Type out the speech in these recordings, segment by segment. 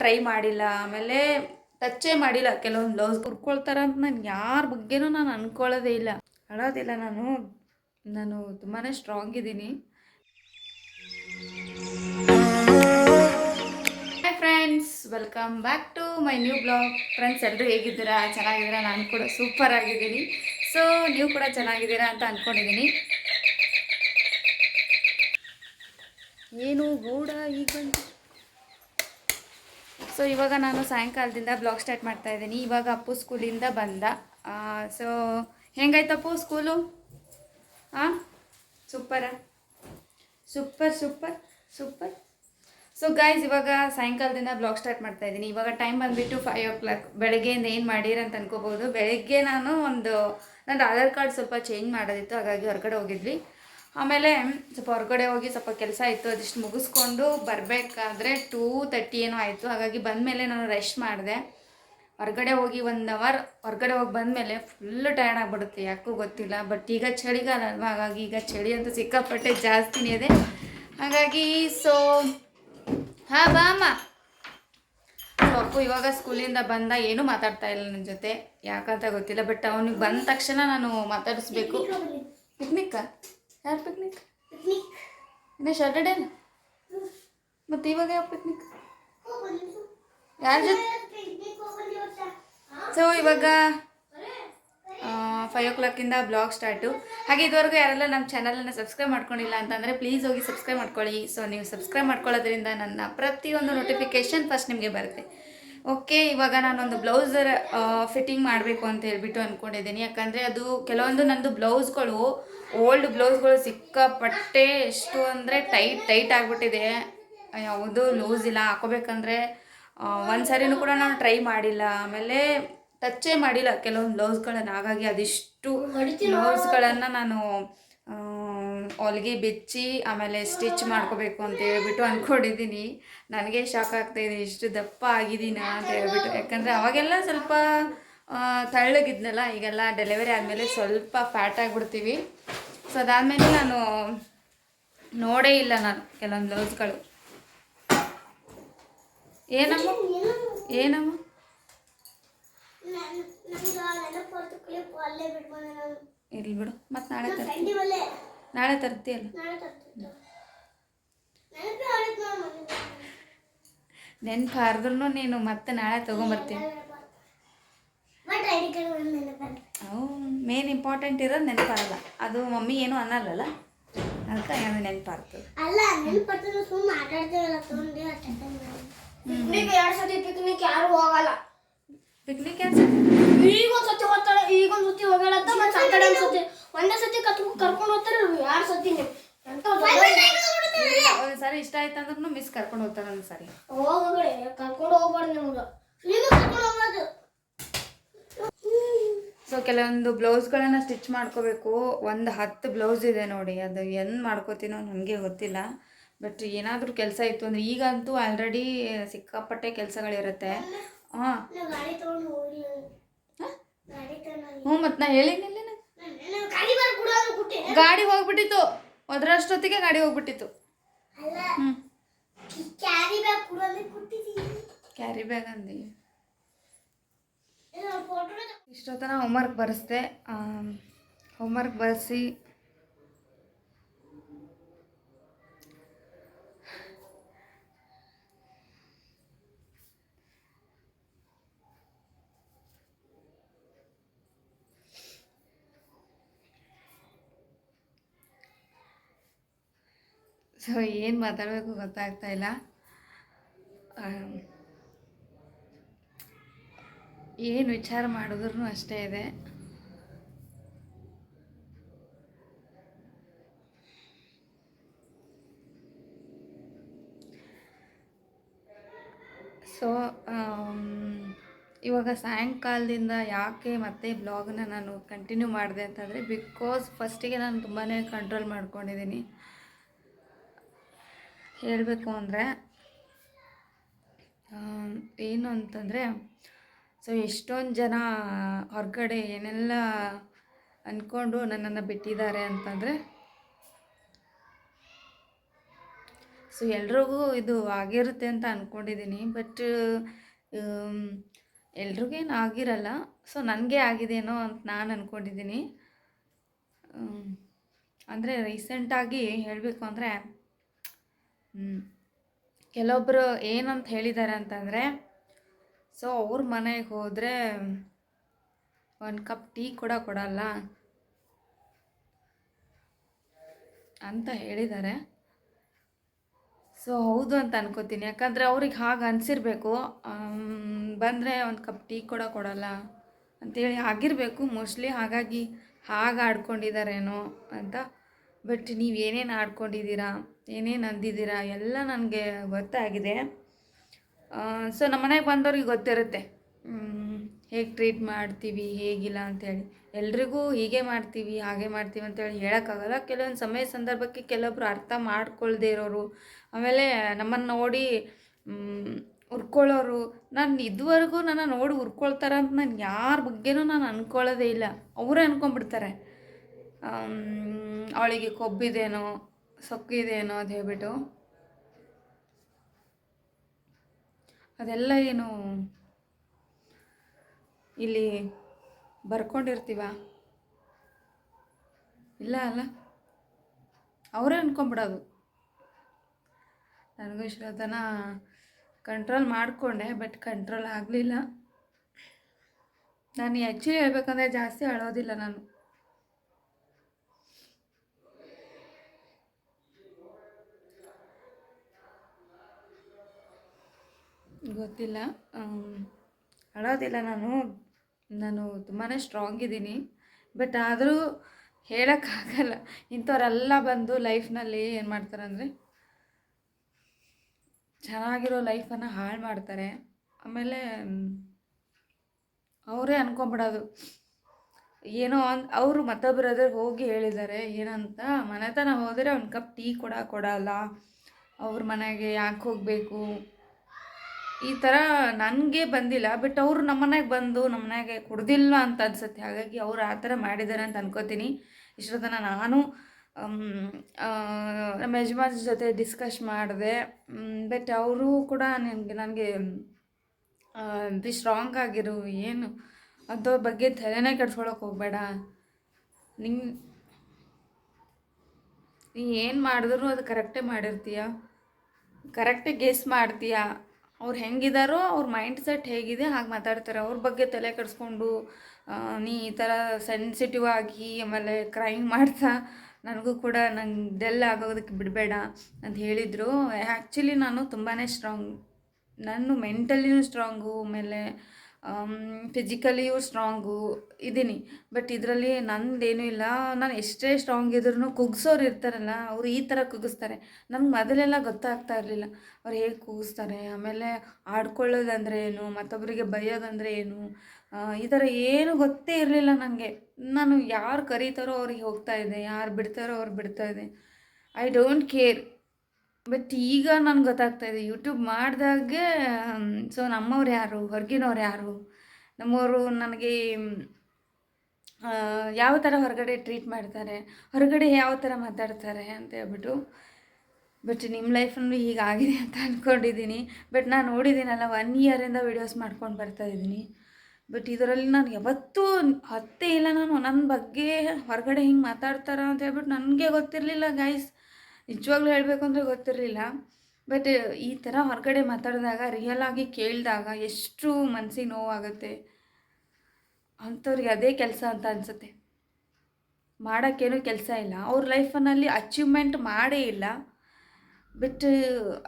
Try ಮಾಡಿಲ್ಲ, ಆಮೇಲೆ ಟಚ್ಚೇ ಮಾಡಿಲ್ಲ. ಕೆಲವೊಂದು ಬ್ಲೌಸ್ ಕುರ್ಕೊಳ್ತಾರೆ ಅಂತ ನಾನು ಯಾರ ಬಗ್ಗೆನೂ ನಾನು ಅನ್ಕೊಳ್ಳೋದೇ ಇಲ್ಲ. ಅಳೋದಿಲ್ಲ ನಾನು. ನಾನು ತುಂಬಾ ಸ್ಟ್ರಾಂಗ್ ಇದ್ದೀನಿ. Hi friends welcome back to my new blog friends ಎಲ್ಲರೂ ಹೇಗಿದ್ದೀರಾ? ಚೆನ್ನಾಗಿದ್ದೀರಾ? ನಾನು ಕೂಡ ಸೂಪರ್ ಆಗಿದ್ದೀನಿ. ಸೊ ನೀವು ಕೂಡ ಚೆನ್ನಾಗಿದ್ದೀರಾ ಅಂತ ಅಂದ್ಕೊಂಡಿದ್ದೀನಿ ಏನು ಗೂಡ ಈಗ ಸೊ ಇವಾಗ ನಾನು ಸಾಯಂಕಾಲದಿಂದ ಬ್ಲಾಗ್ ಸ್ಟಾರ್ಟ್ ಮಾಡ್ತಾ ಇದ್ದೀನಿ. ಇವಾಗ ಅಪ್ಪು ಸ್ಕೂಲಿಂದ ಬಂದ. ಸೊ ಹೆಂಗಾಯ್ತಪ್ಪು ಸ್ಕೂಲು ಹಾಂ super super super super so guys ಇವಾಗ ಸಾಯಂಕಾಲದಿಂದ ಬ್ಲಾಗ್ ಸ್ಟಾರ್ಟ್ ಮಾಡ್ತಾ ಇದ್ದೀನಿ. ಇವಾಗ ಟೈಮ್ ಬಂದುಬಿಟ್ಟು ಫೈವ್ ಓ ಕ್ಲಾಕ್ ಬೆಳಗ್ಗೆಯಿಂದ ಏನು ಮಾಡಿರ ಅಂತ ಅನ್ಕೋಬೋದು ಬೆಳಗ್ಗೆ ನಾನು ಒಂದು ನನ್ನ ಆಧಾರ್ ಕಾರ್ಡ್ ಸ್ವಲ್ಪ ಚೇಂಜ್ ಮಾಡೋದಿತ್ತು. ಹಾಗಾಗಿ ಹೊರಗಡೆ ಹೋಗಿದ್ವಿ. ಆಮೇಲೆ ಸ್ವಲ್ಪ ಹೊರಗಡೆ ಹೋಗಿ ಸ್ವಲ್ಪ ಕೆಲಸ ಇತ್ತು ಅದಿಷ್ಟು ಮುಗಿಸ್ಕೊಂಡು ಬರಬೇಕಾದ್ರೆ ಟೂ ತರ್ಟಿ ಏನೋ ಆಯಿತು. ಹಾಗಾಗಿ ಬಂದಮೇಲೆ ನಾನು ರೆಸ್ಟ್ ಮಾಡಿದೆ. ಹೊರಗಡೆ ಹೋಗಿ ಒಂದು ಅವರ್ ಹೊರಗಡೆ ಹೋಗಿ ಬಂದಮೇಲೆ ಫುಲ್ ಟಯರ್ಡ್ ಆಗಿಬಿಡುತ್ತೆ ಯಾಕೂ ಗೊತ್ತಿಲ್ಲ. ಬಟ್ ಈಗ ಚಳಿಗಾಲ ಅಲ್ವಾ? ಹಾಗಾಗಿ ಈಗ ಚಳಿ ಅಂತೂ ಸಿಕ್ಕಾಪಟ್ಟೆ ಜಾಸ್ತಿನೇ ಇದೆ. ಹಾಗಾಗಿ ಸೊ ಹಾಂ ಬಾಮ ಸೊ ಅಪ್ಪು ಇವಾಗ ಸ್ಕೂಲಿಂದ ಬಂದ ಏನೂ ಮಾತಾಡ್ತಾ ಇಲ್ಲ ನನ್ನ ಜೊತೆ. ಯಾಕಂತ ಗೊತ್ತಿಲ್ಲ ಬಟ್ ಅವನಿಗೆ ಬಂದ ತಕ್ಷಣ ನಾನು ಮಾತಾಡಿಸ್ಬೇಕು. ಪಿಕ್ನಿಕ್ಕ ಯಾರು ಪಿಕ್ನಿಕ್ ಇನ್ನೇ ಸ್ಯಾಟರ್ಡೇ ಮತ್ತೆ ಇವಾಗ ಯಾವ ಪಿಕ್ನಿಕ್ ಯಾರ ಜೊತೆ ಸೊ ಇವಾಗ ಫೈವ್ ಓ ಕ್ಲಾಕಿಂದ ಬ್ಲಾಗ್ ಸ್ಟಾರ್ಟು ಹಾಗೆ ಇದುವರೆಗೂ ಯಾರೆಲ್ಲ ನಮ್ಮ ಚಾನಲನ್ನು ಸಬ್ಸ್ಕ್ರೈಬ್ ಮಾಡ್ಕೊಂಡಿಲ್ಲ ಅಂತಂದರೆ ಪ್ಲೀಸ್ ಹೋಗಿ ಸಬ್ಸ್ಕ್ರೈಬ್ ಮಾಡ್ಕೊಳ್ಳಿ. ಸೊ ನೀವು ಸಬ್ಸ್ಕ್ರೈಬ್ ಮಾಡ್ಕೊಳ್ಳೋದ್ರಿಂದ ನನ್ನ ಪ್ರತಿಯೊಂದು ನೋಟಿಫಿಕೇಷನ್ ಫಸ್ಟ್ ನಿಮಗೆ ಬರುತ್ತೆ. ಓಕೆ ಇವಾಗ ನಾನೊಂದು ಬ್ಲೌಸರ್ ಫಿಟ್ಟಿಂಗ್ ಮಾಡಬೇಕು ಅಂತ ಹೇಳಿಬಿಟ್ಟು ಅಂದ್ಕೊಂಡಿದ್ದೀನಿ ಯಾಕಂದರೆ ಅದು ಕೆಲವೊಂದು ನನ್ನದು ಬ್ಲೌಸ್ಗಳು ಓಲ್ಡ್ ಬ್ಲೌಸ್ಗಳು ಸಿಕ್ಕಾಪಟ್ಟೆ ಎಷ್ಟು ಅಂದರೆ ಟೈಟ್ ಟೈಟ್ ಆಗಿಬಿಟ್ಟಿದೆ. ಯಾವುದು ಲೂಸ್ ಇಲ್ಲ. ಹಾಕೋಬೇಕಂದ್ರೆ ಒಂದು ಸಾರಿನೂ ಕೂಡ ನಾನು ಟ್ರೈ ಮಾಡಿಲ್ಲ. ಆಮೇಲೆ ಟಚ್ಚೇ ಮಾಡಿಲ್ಲ ಕೆಲವೊಂದು ಬ್ಲೌಸ್ಗಳನ್ನು. ಹಾಗಾಗಿ ಅದಿಷ್ಟು ಬ್ಲೌಸ್ಗಳನ್ನು ನಾನು ಹೊಲಿಗೆ ಬಿಚ್ಚಿ, ಆಮೇಲೆ ಸ್ಟಿಚ್ ಮಾಡ್ಕೋಬೇಕು ಅಂತ ಹೇಳ್ಬಿಟ್ಟು ಅಂದ್ಕೊಂಡಿದ್ದೀನಿ ನನಗೆ ಶಾಕ್ ಆಗ್ತಾಯಿದೆ ಇಷ್ಟು ದಪ್ಪ ಆಗಿದ್ದೀನಾ ಅಂತ ಹೇಳ್ಬಿಟ್ಟು. ಯಾಕಂದರೆ ಅವಾಗೆಲ್ಲ ಸ್ವಲ್ಪ ತೆಳ್ಳಗಿದ್ನಲ್ಲ. ಈಗೆಲ್ಲ ಡೆಲಿವರಿ ಆದಮೇಲೆ ಸ್ವಲ್ಪ ಫ್ಯಾಟ್ ಆಗಿಬಿಡ್ತೀವಿ. ಸೊ ಅದಾದಮೇಲೆ ನಾನು ನೋಡೇ ಇಲ್ಲ ನಾನು ಕೆಲವೊಂದು ಬ್ಲೌಸ್ಗಳು. ಏನಮ್ಮ? ಏನಮ್ಮ? ಇರ್ಲಿ ಬಿಡು. ಮತ್ತೆ ನಾಳೆ ತರ್ತೀನಿ. ನಾಳೆ ತರ್ತೀಯಲ್ಲ? ನೆನ್ಪು ಹರಿದ್ರು ನೀನು ಮತ್ತೆ ನಾಳೆ ತೊಗೊಂಬರ್ತೀನಿ ಅವು ಮೇನ್ ಇಂಪಾರ್ಟೆಂಟ್ ಇರೋದು ನೆನಪಾಗಲ್ಲ ಅದು ಮಮ್ಮಿ ಏನು ಅನ್ನಲ್ಲಲ್ಲ? ಅದಕ್ಕೆ ಅದು ನೆನಪಾಗ್ತದೆ ಅಲ್ಲ ನೆನಪಾಗ್ತದೆ ಸುಮ್ಮನೆ ಆಟಾಡ್ತೇವಲ್ಲ ತೊಗೊಂಡು ಪಿಕ್ನಿಕ್ ಎರಡು ಸತಿ ಪಿಕ್ನಿಕ್ ಯಾರು ಹೋಗಲ್ಲ. ಪಿಕ್ನಿಕ್ ಏನು ಈಗ ಒಂದು ಸತಿ ಹೋಗ್ತಾಳೆ ಈಗ ಒಂದು ಸತಿ ಹೋಗಲ್ಲ ಅಂತ ಮತ್ತೆ ಸಾಟರ್ಡೆ ಒಂದು ಸತಿ ಒಂದೇ ಸತಿ ಕತ್ಕೊಂಡು ಕರ್ಕೊಂಡು ಹೋಗ್ತಾರೆ ಎರಡು ಸತಿ ಎಂತ ಒಂದು ಸಾರಿ ಇಷ್ಟ ಆಯ್ತು ಅಂದ್ರೂ ಮಿಸ್ ಕರ್ಕೊಂಡು ಹೋಗ್ತಾರೆ ಒಂದು ಸಾರಿ. ಹೋಗಬೇಡಿ ಕರ್ಕೊಂಡು ಹೋಗ್ಬಾರ್ದು ನಿಮ್ಗೆ. ನೀವು ಕರ್ಕೊಂಡು ಹೋಗ್ಬಾರ್ದು ಸೊ ಕೆಲವೊಂದು ಬ್ಲೌಸ್ಗಳನ್ನು ಸ್ಟಿಚ್ ಮಾಡ್ಕೋಬೇಕು. ಒಂದು ಹತ್ತು ಬ್ಲೌಸ್ ಇದೆ ನೋಡಿ. ಅದು ಏನು ಮಾಡ್ಕೋತೀನೋ ನನಗೆ ಗೊತ್ತಿಲ್ಲ. ಬಟ್ ಏನಾದರೂ ಕೆಲಸ ಇತ್ತು ಅಂದರೆ ಈಗಂತೂ ಆಲ್ರೆಡಿ ಸಿಕ್ಕಾಪಟ್ಟೆ ಕೆಲಸಗಳಿರುತ್ತೆ. ಹಾಂ. ಹ್ಞೂ ಮತ್ತು ನಾ ನಾನು ಗಾಡಿ ಹೋಗ್ಬಿಟ್ಟಿತ್ತು. ಅದರಷ್ಟೊತ್ತಿಗೆ ಗಾಡಿ ಹೋಗ್ಬಿಟ್ಟಿತ್ತು. ಹ್ಞೂ ಕ್ಯಾರಿ ಬ್ಯಾಗ್ ಅಂದಿ. ಇಷ್ಟೊತ್ತನ ಹೋಮ್ವರ್ಕ್ ಬರೆಸ್ದೆ ಹೋಮ್ವರ್ಕ್ ಬರೆಸಿ. ಸೊ ಏನು ಮಾತಾಡಬೇಕು ಗೊತ್ತಾಗ್ತಾ ಇಲ್ಲ. ಏನು ವಿಚಾರ ಮಾಡಿದ್ರು ಅಷ್ಟೇ ಇದೆ. ಸೊ ಇವಾಗ ಸಾಯಂಕಾಲದಿಂದ ಯಾಕೆ ಮತ್ತೆ ಬ್ಲಾಗ್ನ ನಾನು ಕಂಟಿನ್ಯೂ ಮಾಡಿದೆ ಅಂತಂದರೆ ಬಿಕಾಸ್ ಫಸ್ಟಿಗೆ ನಾನು ತುಂಬಾ ಕಂಟ್ರೋಲ್ ಮಾಡ್ಕೊಂಡಿದ್ದೀನಿ ಹೇಳಬೇಕು ಅಂದರೆ ಏನು ಅಂತಂದರೆ ಸೊ ಎಷ್ಟೊಂದು ಜನ ಹೊರಗಡೆ ಏನೆಲ್ಲ ಅಂದ್ಕೊಂಡು ನನ್ನನ್ನು ಬಿಟ್ಟಿದ್ದಾರೆ ಅಂತಂದರೆ, ಸೊ ಎಲ್ರಿಗೂ ಇದು ಆಗಿರುತ್ತೆ ಅಂತ ಅಂದ್ಕೊಂಡಿದ್ದೀನಿ ಬಟ್ ಎಲ್ರಿಗೇನು ಆಗಿರಲ್ಲ. ಸೊ ನನಗೆ ಆಗಿದೇನೋ ಅಂತ ನಾನು ಅಂದ್ಕೊಂಡಿದ್ದೀನಿ ಅಂದರೆ ರೀಸೆಂಟಾಗಿ ಹೇಳಬೇಕು ಅಂದರೆ ಕೆಲವೊಬ್ಬರು ಏನಂತ ಹೇಳಿದ್ದಾರೆ ಅಂತಂದರೆ ಸೊ ಅವ್ರ ಮನೆಗೆ ಹೋದರೆ ಒಂದು ಕಪ್ ಟೀ ಕೂಡ ಕೊಡಲ್ಲ. ಅಂತ ಹೇಳಿದ್ದಾರೆ ಸೊ ಹೌದು ಅಂತ ಅನ್ಕೋತೀನಿ. ಯಾಕಂದರೆ ಅವ್ರಿಗೆ ಹಾಗೆ ಅನಿಸಿರ್ಬೇಕು. ಬಂದರೆ ಒಂದು ಕಪ್ ಟೀ ಕೂಡ ಕೊಡಲ್ಲ ಅಂತೇಳಿ ಆಗಿರಬೇಕು. ಮೋಸ್ಟ್ಲಿ ಹಾಗಾಗಿ ಹಾಗೆ ಆಡ್ಕೊಂಡಿದ್ದಾರೇನೋ ಅಂತ. ಬಟ್ ನೀವು ಏನೇನು ಆಡ್ಕೊಂಡಿದ್ದೀರಾ ಏನೇನು ಅಂದಿದ್ದೀರಾ ಎಲ್ಲ ನನಗೆ ಗೊತ್ತಾಗಿದೆ. ಸೊ ನಮ್ಮ ಮನೆಗೆ ಬಂದವ್ರಿಗೆ ಗೊತ್ತಿರುತ್ತೆ. ಹೇಗೆ ಟ್ರೀಟ್ ಮಾಡ್ತೀವಿ, ಹೇಗಿಲ್ಲ ಅಂತೇಳಿ ಎಲ್ರಿಗೂ ಹೀಗೆ ಮಾಡ್ತೀವಿ, ಹಾಗೆ ಮಾಡ್ತೀವಿ ಅಂತೇಳಿ ಹೇಳೋಕ್ಕಾಗಲ್ಲ. ಕೆಲವೊಂದು ಸಮಯ ಸಂದರ್ಭಕ್ಕೆ ಕೆಲವೊಬ್ರು ಅರ್ಥ ಮಾಡ್ಕೊಳ್ದೇ ಇರೋರು, ಆಮೇಲೆ ನಮ್ಮನ್ನು ನೋಡಿ ಉರ್ಕೊಳ್ಳೋರು ನಾನು ಇದುವರೆಗೂ ನನ್ನ ನೋಡಿ ಉರ್ಕೊಳ್ತಾರ ಅಂತ ನಾನು ಯಾರ ಬಗ್ಗೆನೂ ನಾನು ಅಂದ್ಕೊಳ್ಳೋದೇ ಇಲ್ಲ. ಅವರೇ ಅಂದ್ಕೊಂಡ್ಬಿಡ್ತಾರೆ ಅವಳಿಗೆ ಕೊಬ್ಬಿದೇನೋ, ಸೊಕ್ಕಿದೇನೋ ಅಂತ ಹೇಳ್ಬಿಟ್ಟು. ಅದೆಲ್ಲ ಏನು ಇಲ್ಲಿ ಬರ್ಕೊಂಡಿರ್ತೀವ? ಇಲ್ಲ ಅಲ್ಲ? ಅವರೇ ಅನ್ಕೊಂಬಿಡೋದು. ನನಗೂ ಇಷ್ಟೊತ್ತನ ಕಂಟ್ರೋಲ್ ಮಾಡಿಕೊಂಡೆ ಬಟ್ ಕಂಟ್ರೋಲ್ ಆಗಲಿಲ್ಲ. ನಾನು ಆ್ಯಕ್ಚುಲಿ ಹೇಳ್ಬೇಕಂದ್ರೆ ಜಾಸ್ತಿ ಅಳೋದಿಲ್ಲ ನಾನು. ಗೊತ್ತಿಲ್ಲ. ಅಳೋದಿಲ್ಲ ನಾನು. ನಾನು ತುಂಬಾ ಸ್ಟ್ರಾಂಗ್ ಇದ್ದೀನಿ. ಬಟ್ ಆದರೂ ಹೇಳೋಕ್ಕಾಗಲ್ಲ ಇಂಥವರೆಲ್ಲ ಬಂದು ಲೈಫ್ನಲ್ಲಿ ಏನು ಮಾಡ್ತಾರೆ ಅಂದರೆ ಚೆನ್ನಾಗಿರೋ ಲೈಫನ್ನು ಹಾಳು ಮಾಡ್ತಾರೆ. ಆಮೇಲೆ ಅವರೇ ಅನ್ಕೊಂಬಿಡೋದು. ಏನೋ ಅನ್, ಅವರು ಮತ್ತೊಬ್ಬರಾದ್ರೆ ಹೋಗಿ ಹೇಳಿದ್ದಾರೆ, ಏನಂತ ಮನೆತನ ಹೋದರೆ ಒಂದು ಕಪ್ ಟೀ ಕೂಡ, ಕೊಡಲ್ಲ. ಅವ್ರ ಮನೆಗೆ ಯಾಕೆ ಹೋಗಬೇಕು? ಈ ಥರ ನನಗೆ ಬಂದಿಲ್ಲ ಬಟ್ ಅವರು ನಮ್ಮ ಮನೆಗೆ ಬಂದು ನಮ್ಮ ಮನೆಗೆ ಕುಡ್ದಿಲ್ಲ ಅಂತ ಅನ್ಸುತ್ತೆ. ಹಾಗಾಗಿ ಅವ್ರು ಆ ಥರ ಮಾಡಿದ್ದಾರೆ ಅಂತ ಅನ್ಕೋತೀನಿ. ಇಷ್ಟೊತ್ತನ ನಾನು ಮ್, ನಮ್ಮ ಯಜಮಾನ್ ಜೊತೆ ಡಿಸ್ಕಸ್ ಮಾಡಿದೆ. ಬಟ್ ಅವರು ಕೂಡ ನನಗೆ ನನಗೆ ಬಿ ಸ್ಟ್ರಾಂಗ್ ಆಗಿರು. ಏನು? ಅಂಥವ್ರ ಬಗ್ಗೆ ತಲೆನೇ ಕೆಡ್ಸ್ಕೊಳಕ್ಕೆ ಹೋಗಬೇಡ. ನಿಂಗೆ ನೀ ಏನು ಮಾಡಿದ್ರು ಅದು ಕರೆಕ್ಟೇ ಮಾಡಿರ್ತೀಯ. ಕರೆಕ್ಟೇ ಗೆಸ್ ಮಾಡ್ತೀಯ. ಅವ್ರು ಹೆಂಗಿದಾರೋ ಅವ್ರ ಮೈಂಡ್ ಸೆಟ್ ಹೇಗಿದೆ, ಹಾಗೆ ಮಾತಾಡ್ತಾರೆ. ಅವ್ರ ಬಗ್ಗೆ ತಲೆ ಕೆಡಿಸ್ಕೊಂಡು ನೀ ಈ ಥರ ಸೆನ್ಸಿಟಿವ್ ಆಗಿ ಆಮೇಲೆ ಕ್ರೈಮ್ ಮಾಡ್ತಾ, ನನಗೂ ಕೂಡ ನಂಗೆ ಡೆಲ್ ಆಗೋದಕ್ಕೆ ಬಿಡಬೇಡ ಅಂತ ಹೇಳಿದರು. ಆ್ಯಕ್ಚುಲಿ ನಾನು ತುಂಬಾ ಸ್ಟ್ರಾಂಗ್ ನಾನು ಮೆಂಟಲಿನೂ ಸ್ಟ್ರಾಂಗು ಆಮೇಲೆ ಫಿಸಿಕಲಿಯೂ ಸ್ಟ್ರಾಂಗು ಇದ್ದೀನಿ ಬಟ್ ಇದರಲ್ಲಿ ನಂದೇನೂ ಇಲ್ಲ. ನಾನು ಎಷ್ಟೇ ಸ್ಟ್ರಾಂಗ್ ಇದ್ರೂ ಕುಗ್ಸೋರು ಇರ್ತಾರಲ್ಲ, ಅವರು ಈ ಥರ ಕುಗ್ಗಿಸ್ತಾರೆ ನಮ್ಗೆ ಮೊದಲೆಲ್ಲ ಗೊತ್ತಾಗ್ತಾ ಇರಲಿಲ್ಲ. ಅವ್ರು ಹೇಗೆ ಕೂಗಿಸ್ತಾರೆ, ಆಮೇಲೆ ಆಡ್ಕೊಳ್ಳೋದಂದ್ರೆ ಏನು ಮತ್ತೊಬ್ಬರಿಗೆ ಬೈಯೋದಂದ್ರೆ ಏನು ಈ ಥರ ಏನು ಗೊತ್ತೇ ಇರಲಿಲ್ಲ ನನಗೆ ನಾನು ಯಾರು ಕರೀತಾರೋ ಅವ್ರಿಗೆ ಹೋಗ್ತಾ ಇದ್ದೆ, ಯಾರು ಬಿಡ್ತಾರೋ ಅವ್ರು ಬಿಡ್ತಾ ಇದ್ದೆ. ಐ ಡೋಂಟ್ ಕೇರ್ ಬಟ್ ಈಗ ನನಗೆ ಗೊತ್ತಾಗ್ತಾ ಇದೆ ಯೂಟ್ಯೂಬ್ ಮಾಡಿದಾಗೆ ಸೊ ನಮ್ಮವ್ರು ಯಾರು, ಹೊರಗಿನವ್ರು ಯಾರು? ನಮ್ಮವರು ನನಗೆ ಯಾವ ಥರ ಹೊರಗಡೆ ಟ್ರೀಟ್ ಮಾಡ್ತಾರೆ, ಹೊರಗಡೆ ಯಾವ ಥರ ಮಾತಾಡ್ತಾರೆ ಅಂತ ಹೇಳ್ಬಿಟ್ಟು ಬಟ್ ನಿಮ್ಮ ಲೈಫಲ್ಲೂ ಹೀಗಾಗಿದೆ ಅಂತ ಅಂದ್ಕೊಂಡಿದ್ದೀನಿ ಬಟ್ ನಾನು ನೋಡಿದ್ದೀನಲ್ಲ ಒನ್ ಇಯರಿಂದ ವೀಡಿಯೋಸ್ ಮಾಡ್ಕೊಂಡು ಬರ್ತಾ ಇದ್ದೀನಿ. ಬಟ್ ಇದರಲ್ಲಿ ನಾನು ಯಾವತ್ತೂ ಹತ್ತೇ ಇಲ್ಲ ನಾನು ನನ್ನ ಬಗ್ಗೆ ಹೊರಗಡೆ ಹಿಂಗೆ ಮಾತಾಡ್ತಾರ ಅಂತ ಹೇಳ್ಬಿಟ್ಟು ನನಗೆ ಗೊತ್ತಿರಲಿಲ್ಲ ಗೈಸ್ ನಿಜವಾಗ್ಲೂ ಹೇಳಬೇಕು ಅಂದರೆ ಗೊತ್ತಿರಲಿಲ್ಲ. ಬಟ್ ಈ ಥರ ಹೊರಗಡೆ ಮಾತಾಡಿದಾಗ ರಿಯಲ್ ಆಗಿ ಕೇಳಿದಾಗ ಎಷ್ಟು ಮನಸ್ಸಿಗೆ ನೋವಾಗುತ್ತೆ. ಅಂಥವ್ರಿಗೆ ಅದೇ ಕೆಲಸ ಅಂತ ಅನಿಸುತ್ತೆ. ಮಾಡೋಕ್ಕೇನು ಕೆಲಸ ಇಲ್ಲ. ಅವ್ರ ಲೈಫನಲ್ಲಿ ಅಚೀವ್ಮೆಂಟ್ ಮಾಡೇ ಇಲ್ಲ. ಬಟ್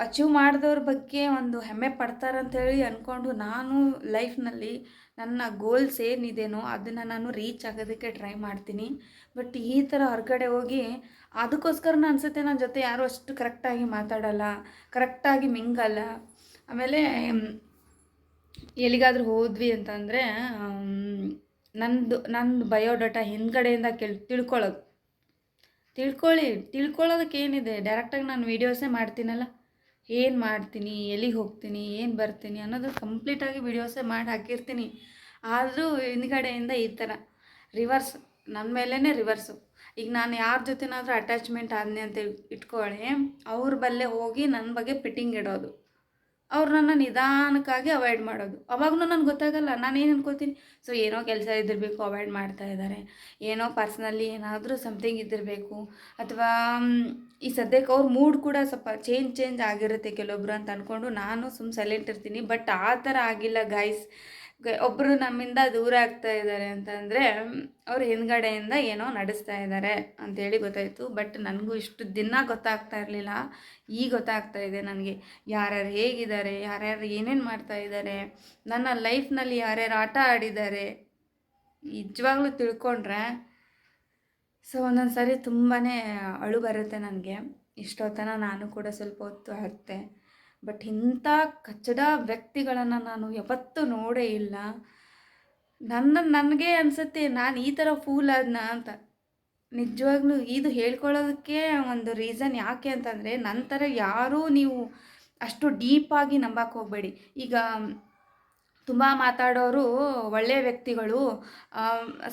ಅಚೀವ್ ಮಾಡಿದವ್ರ ಬಗ್ಗೆ ಒಂದು ಹೆಮ್ಮೆ ಪಡ್ತಾರಂಥೇಳಿ ಅಂದ್ಕೊಂಡು ನಾನು ಲೈಫ್ನಲ್ಲಿ ನನ್ನ ಗೋಲ್ಸ್ ಏನಿದೆನೋ ಅದನ್ನು ನಾನು ರೀಚ್ ಆಗೋದಕ್ಕೆ ಟ್ರೈ ಮಾಡ್ತೀನಿ. ಬಟ್ ಈ ಥರ ಹೊರಗಡೆ ಹೋಗಿ ಅದಕ್ಕೋಸ್ಕರನ ಅನಿಸುತ್ತೆ ನನ್ನ ಜೊತೆ ಯಾರೂ ಅಷ್ಟು ಕರೆಕ್ಟಾಗಿ ಮಾತಾಡಲ್ಲ ಕರೆಕ್ಟಾಗಿ ಮಿಂಗಲ್ಲ. ಆಮೇಲೆ ಎಲ್ಲಿಗಾದರೂ ಹೋದ್ವಿ ಅಂತಂದರೆ ನಂದು ನಂದು ಬಯೋಡಾಟಾ ಹಿಂದ್ಗಡೆಯಿಂದ ಕೇಳಿ, ತಿಳ್ಕೊಳ್ಳೋದು. ತಿಳ್ಕೊಳ್ಳಿ, ತಿಳ್ಕೊಳ್ಳೋದಕ್ಕೆ ಏನಿದೆ? ಡೈರೆಕ್ಟಾಗಿ ನಾನು ವೀಡಿಯೋಸೇ ಮಾಡ್ತೀನಲ್ಲ? ಏನು ಮಾಡ್ತೀನಿ? ಎಲ್ಲಿಗೆ ಹೋಗ್ತೀನಿ? ಏನು ಬರ್ತೀನಿ? ಅನ್ನೋದು ಕಂಪ್ಲೀಟಾಗಿ ವೀಡಿಯೋಸೇ ಮಾಡಿ ಹಾಕಿರ್ತೀನಿ. ಆದರೂ ಹಿಂದ್ಗಡೆಯಿಂದ ಈ ಥರ ರಿವರ್ಸ್ ನನ್ನ ಮೇಲೇ ರಿವರ್ಸು ಈಗ ನಾನು ಯಾರ ಜೊತೆನಾದರೂ ಅಟ್ಯಾಚ್ಮೆಂಟ್ ಆದ್ನೆ ಅಂತ ಇಟ್ಕೊಳ್ಳಿ ಅವ್ರ ಬಲ್ಲೇ ಹೋಗಿ ನನ್ನ ಬಗ್ಗೆ ಪಿಟ್ಟಿಂಗ್ ಇಡೋದು. ಅವ್ರು ನನ್ನ ನಿಧಾನಕ್ಕಾಗಿ ಅವಾಯ್ಡ್ ಮಾಡೋದು. ಅವಾಗೂ ನನಗೆ ಗೊತ್ತಾಗಲ್ಲ, ನಾನು ಏನು ಅನ್ಕೋತೀನಿ ಸೊ ಏನೋ ಕೆಲಸ ಇದ್ದಿರಬೇಕು ಅವಾಯ್ಡ್ ಮಾಡ್ತಾ ಇದ್ದಾರೆ ಏನೋ ಪರ್ಸ್ನಲಿ ಏನಾದರೂ ಸಮಥಿಂಗ್ ಇದ್ದಿರಬೇಕು. ಅಥವಾ ಈ ಸದ್ಯಕ್ಕೆ ಅವ್ರ ಮೂಡ್ ಕೂಡ ಸ್ವಲ್ಪ ಚೇಂಜ್ ಚೇಂಜ್ ಆಗಿರುತ್ತೆ ಕೆಲವೊಬ್ರು ಅಂತ ಅಂದ್ಕೊಂಡು ನಾನು ಸುಮ್ಮ ಸೈಲೆಂಟ್ ಇರ್ತೀನಿ. ಬಟ್ ಆ ಥರ ಆಗಿಲ್ಲ ಗೈಸ್ ಒಬ್ಬರು ನಮ್ಮಿಂದ ದೂರ ಆಗ್ತಾ ಇದ್ದಾರೆ ಅಂತಂದರೆ ಅವ್ರು ಹಿಂದ್ಗಡೆಯಿಂದ ಏನೋ ನಡೆಸ್ತಾ ಇದ್ದಾರೆ ಅಂತೇಳಿ ಗೊತ್ತಾಯಿತು. ಬಟ್ ನನಗೂ ಇಷ್ಟು ದಿನ ಗೊತ್ತಾಗ್ತಾ ಇರಲಿಲ್ಲ. ಈಗ ಗೊತ್ತಾಗ್ತಾ ಇದೆ ನನಗೆ. ಯಾರ್ಯಾರು ಹೇಗಿದ್ದಾರೆ, ಯಾರ್ಯಾರು ಏನೇನು ಮಾಡ್ತಾ ಇದ್ದಾರೆ, ನನ್ನ ಲೈಫ್ನಲ್ಲಿ ಯಾರ್ಯಾರು ಆಟ ಆಡಿದ್ದಾರೆ, ನಿಜವಾಗ್ಲೂ ತಿಳ್ಕೊಂಡ್ರೆ, ಸೊ ಒಂದೊಂದು ಸಾರಿ ತುಂಬಾ ಅಳು ಬರುತ್ತೆ ನನಗೆ. ಇಷ್ಟೊತ್ತನ ನಾನು ಕೂಡ ಸ್ವಲ್ಪ ಹೊತ್ತು ಅತ್ತೆ ಬಟ್ ಇಂಥ ಕಚ್ಚಡ ವ್ಯಕ್ತಿಗಳನ್ನು ನಾನು ಯಾವತ್ತೂ ನೋಡೇ ಇಲ್ಲ. ನನ್ನ, ನನಗೆ ಅನಿಸುತ್ತೆ ನಾನು ಈ ಥರ ಫೂಲ್ ಆದ್ನ ಅಂತ. ನಿಜವಾಗ್ಲೂ ಇದು ಹೇಳ್ಕೊಳ್ಳೋದಕ್ಕೆ ಒಂದು ರೀಸನ್ ಯಾಕೆ ಅಂತಂದರೆ ನಂತರ ಯಾರೂ ನೀವು ಅಷ್ಟು ಡೀಪಾಗಿ ನಂಬಕ್ಕೆ ಹೋಗಬೇಡಿ. ಈಗ ತುಂಬ ಮಾತಾಡೋರು ಒಳ್ಳೆಯ ವ್ಯಕ್ತಿಗಳು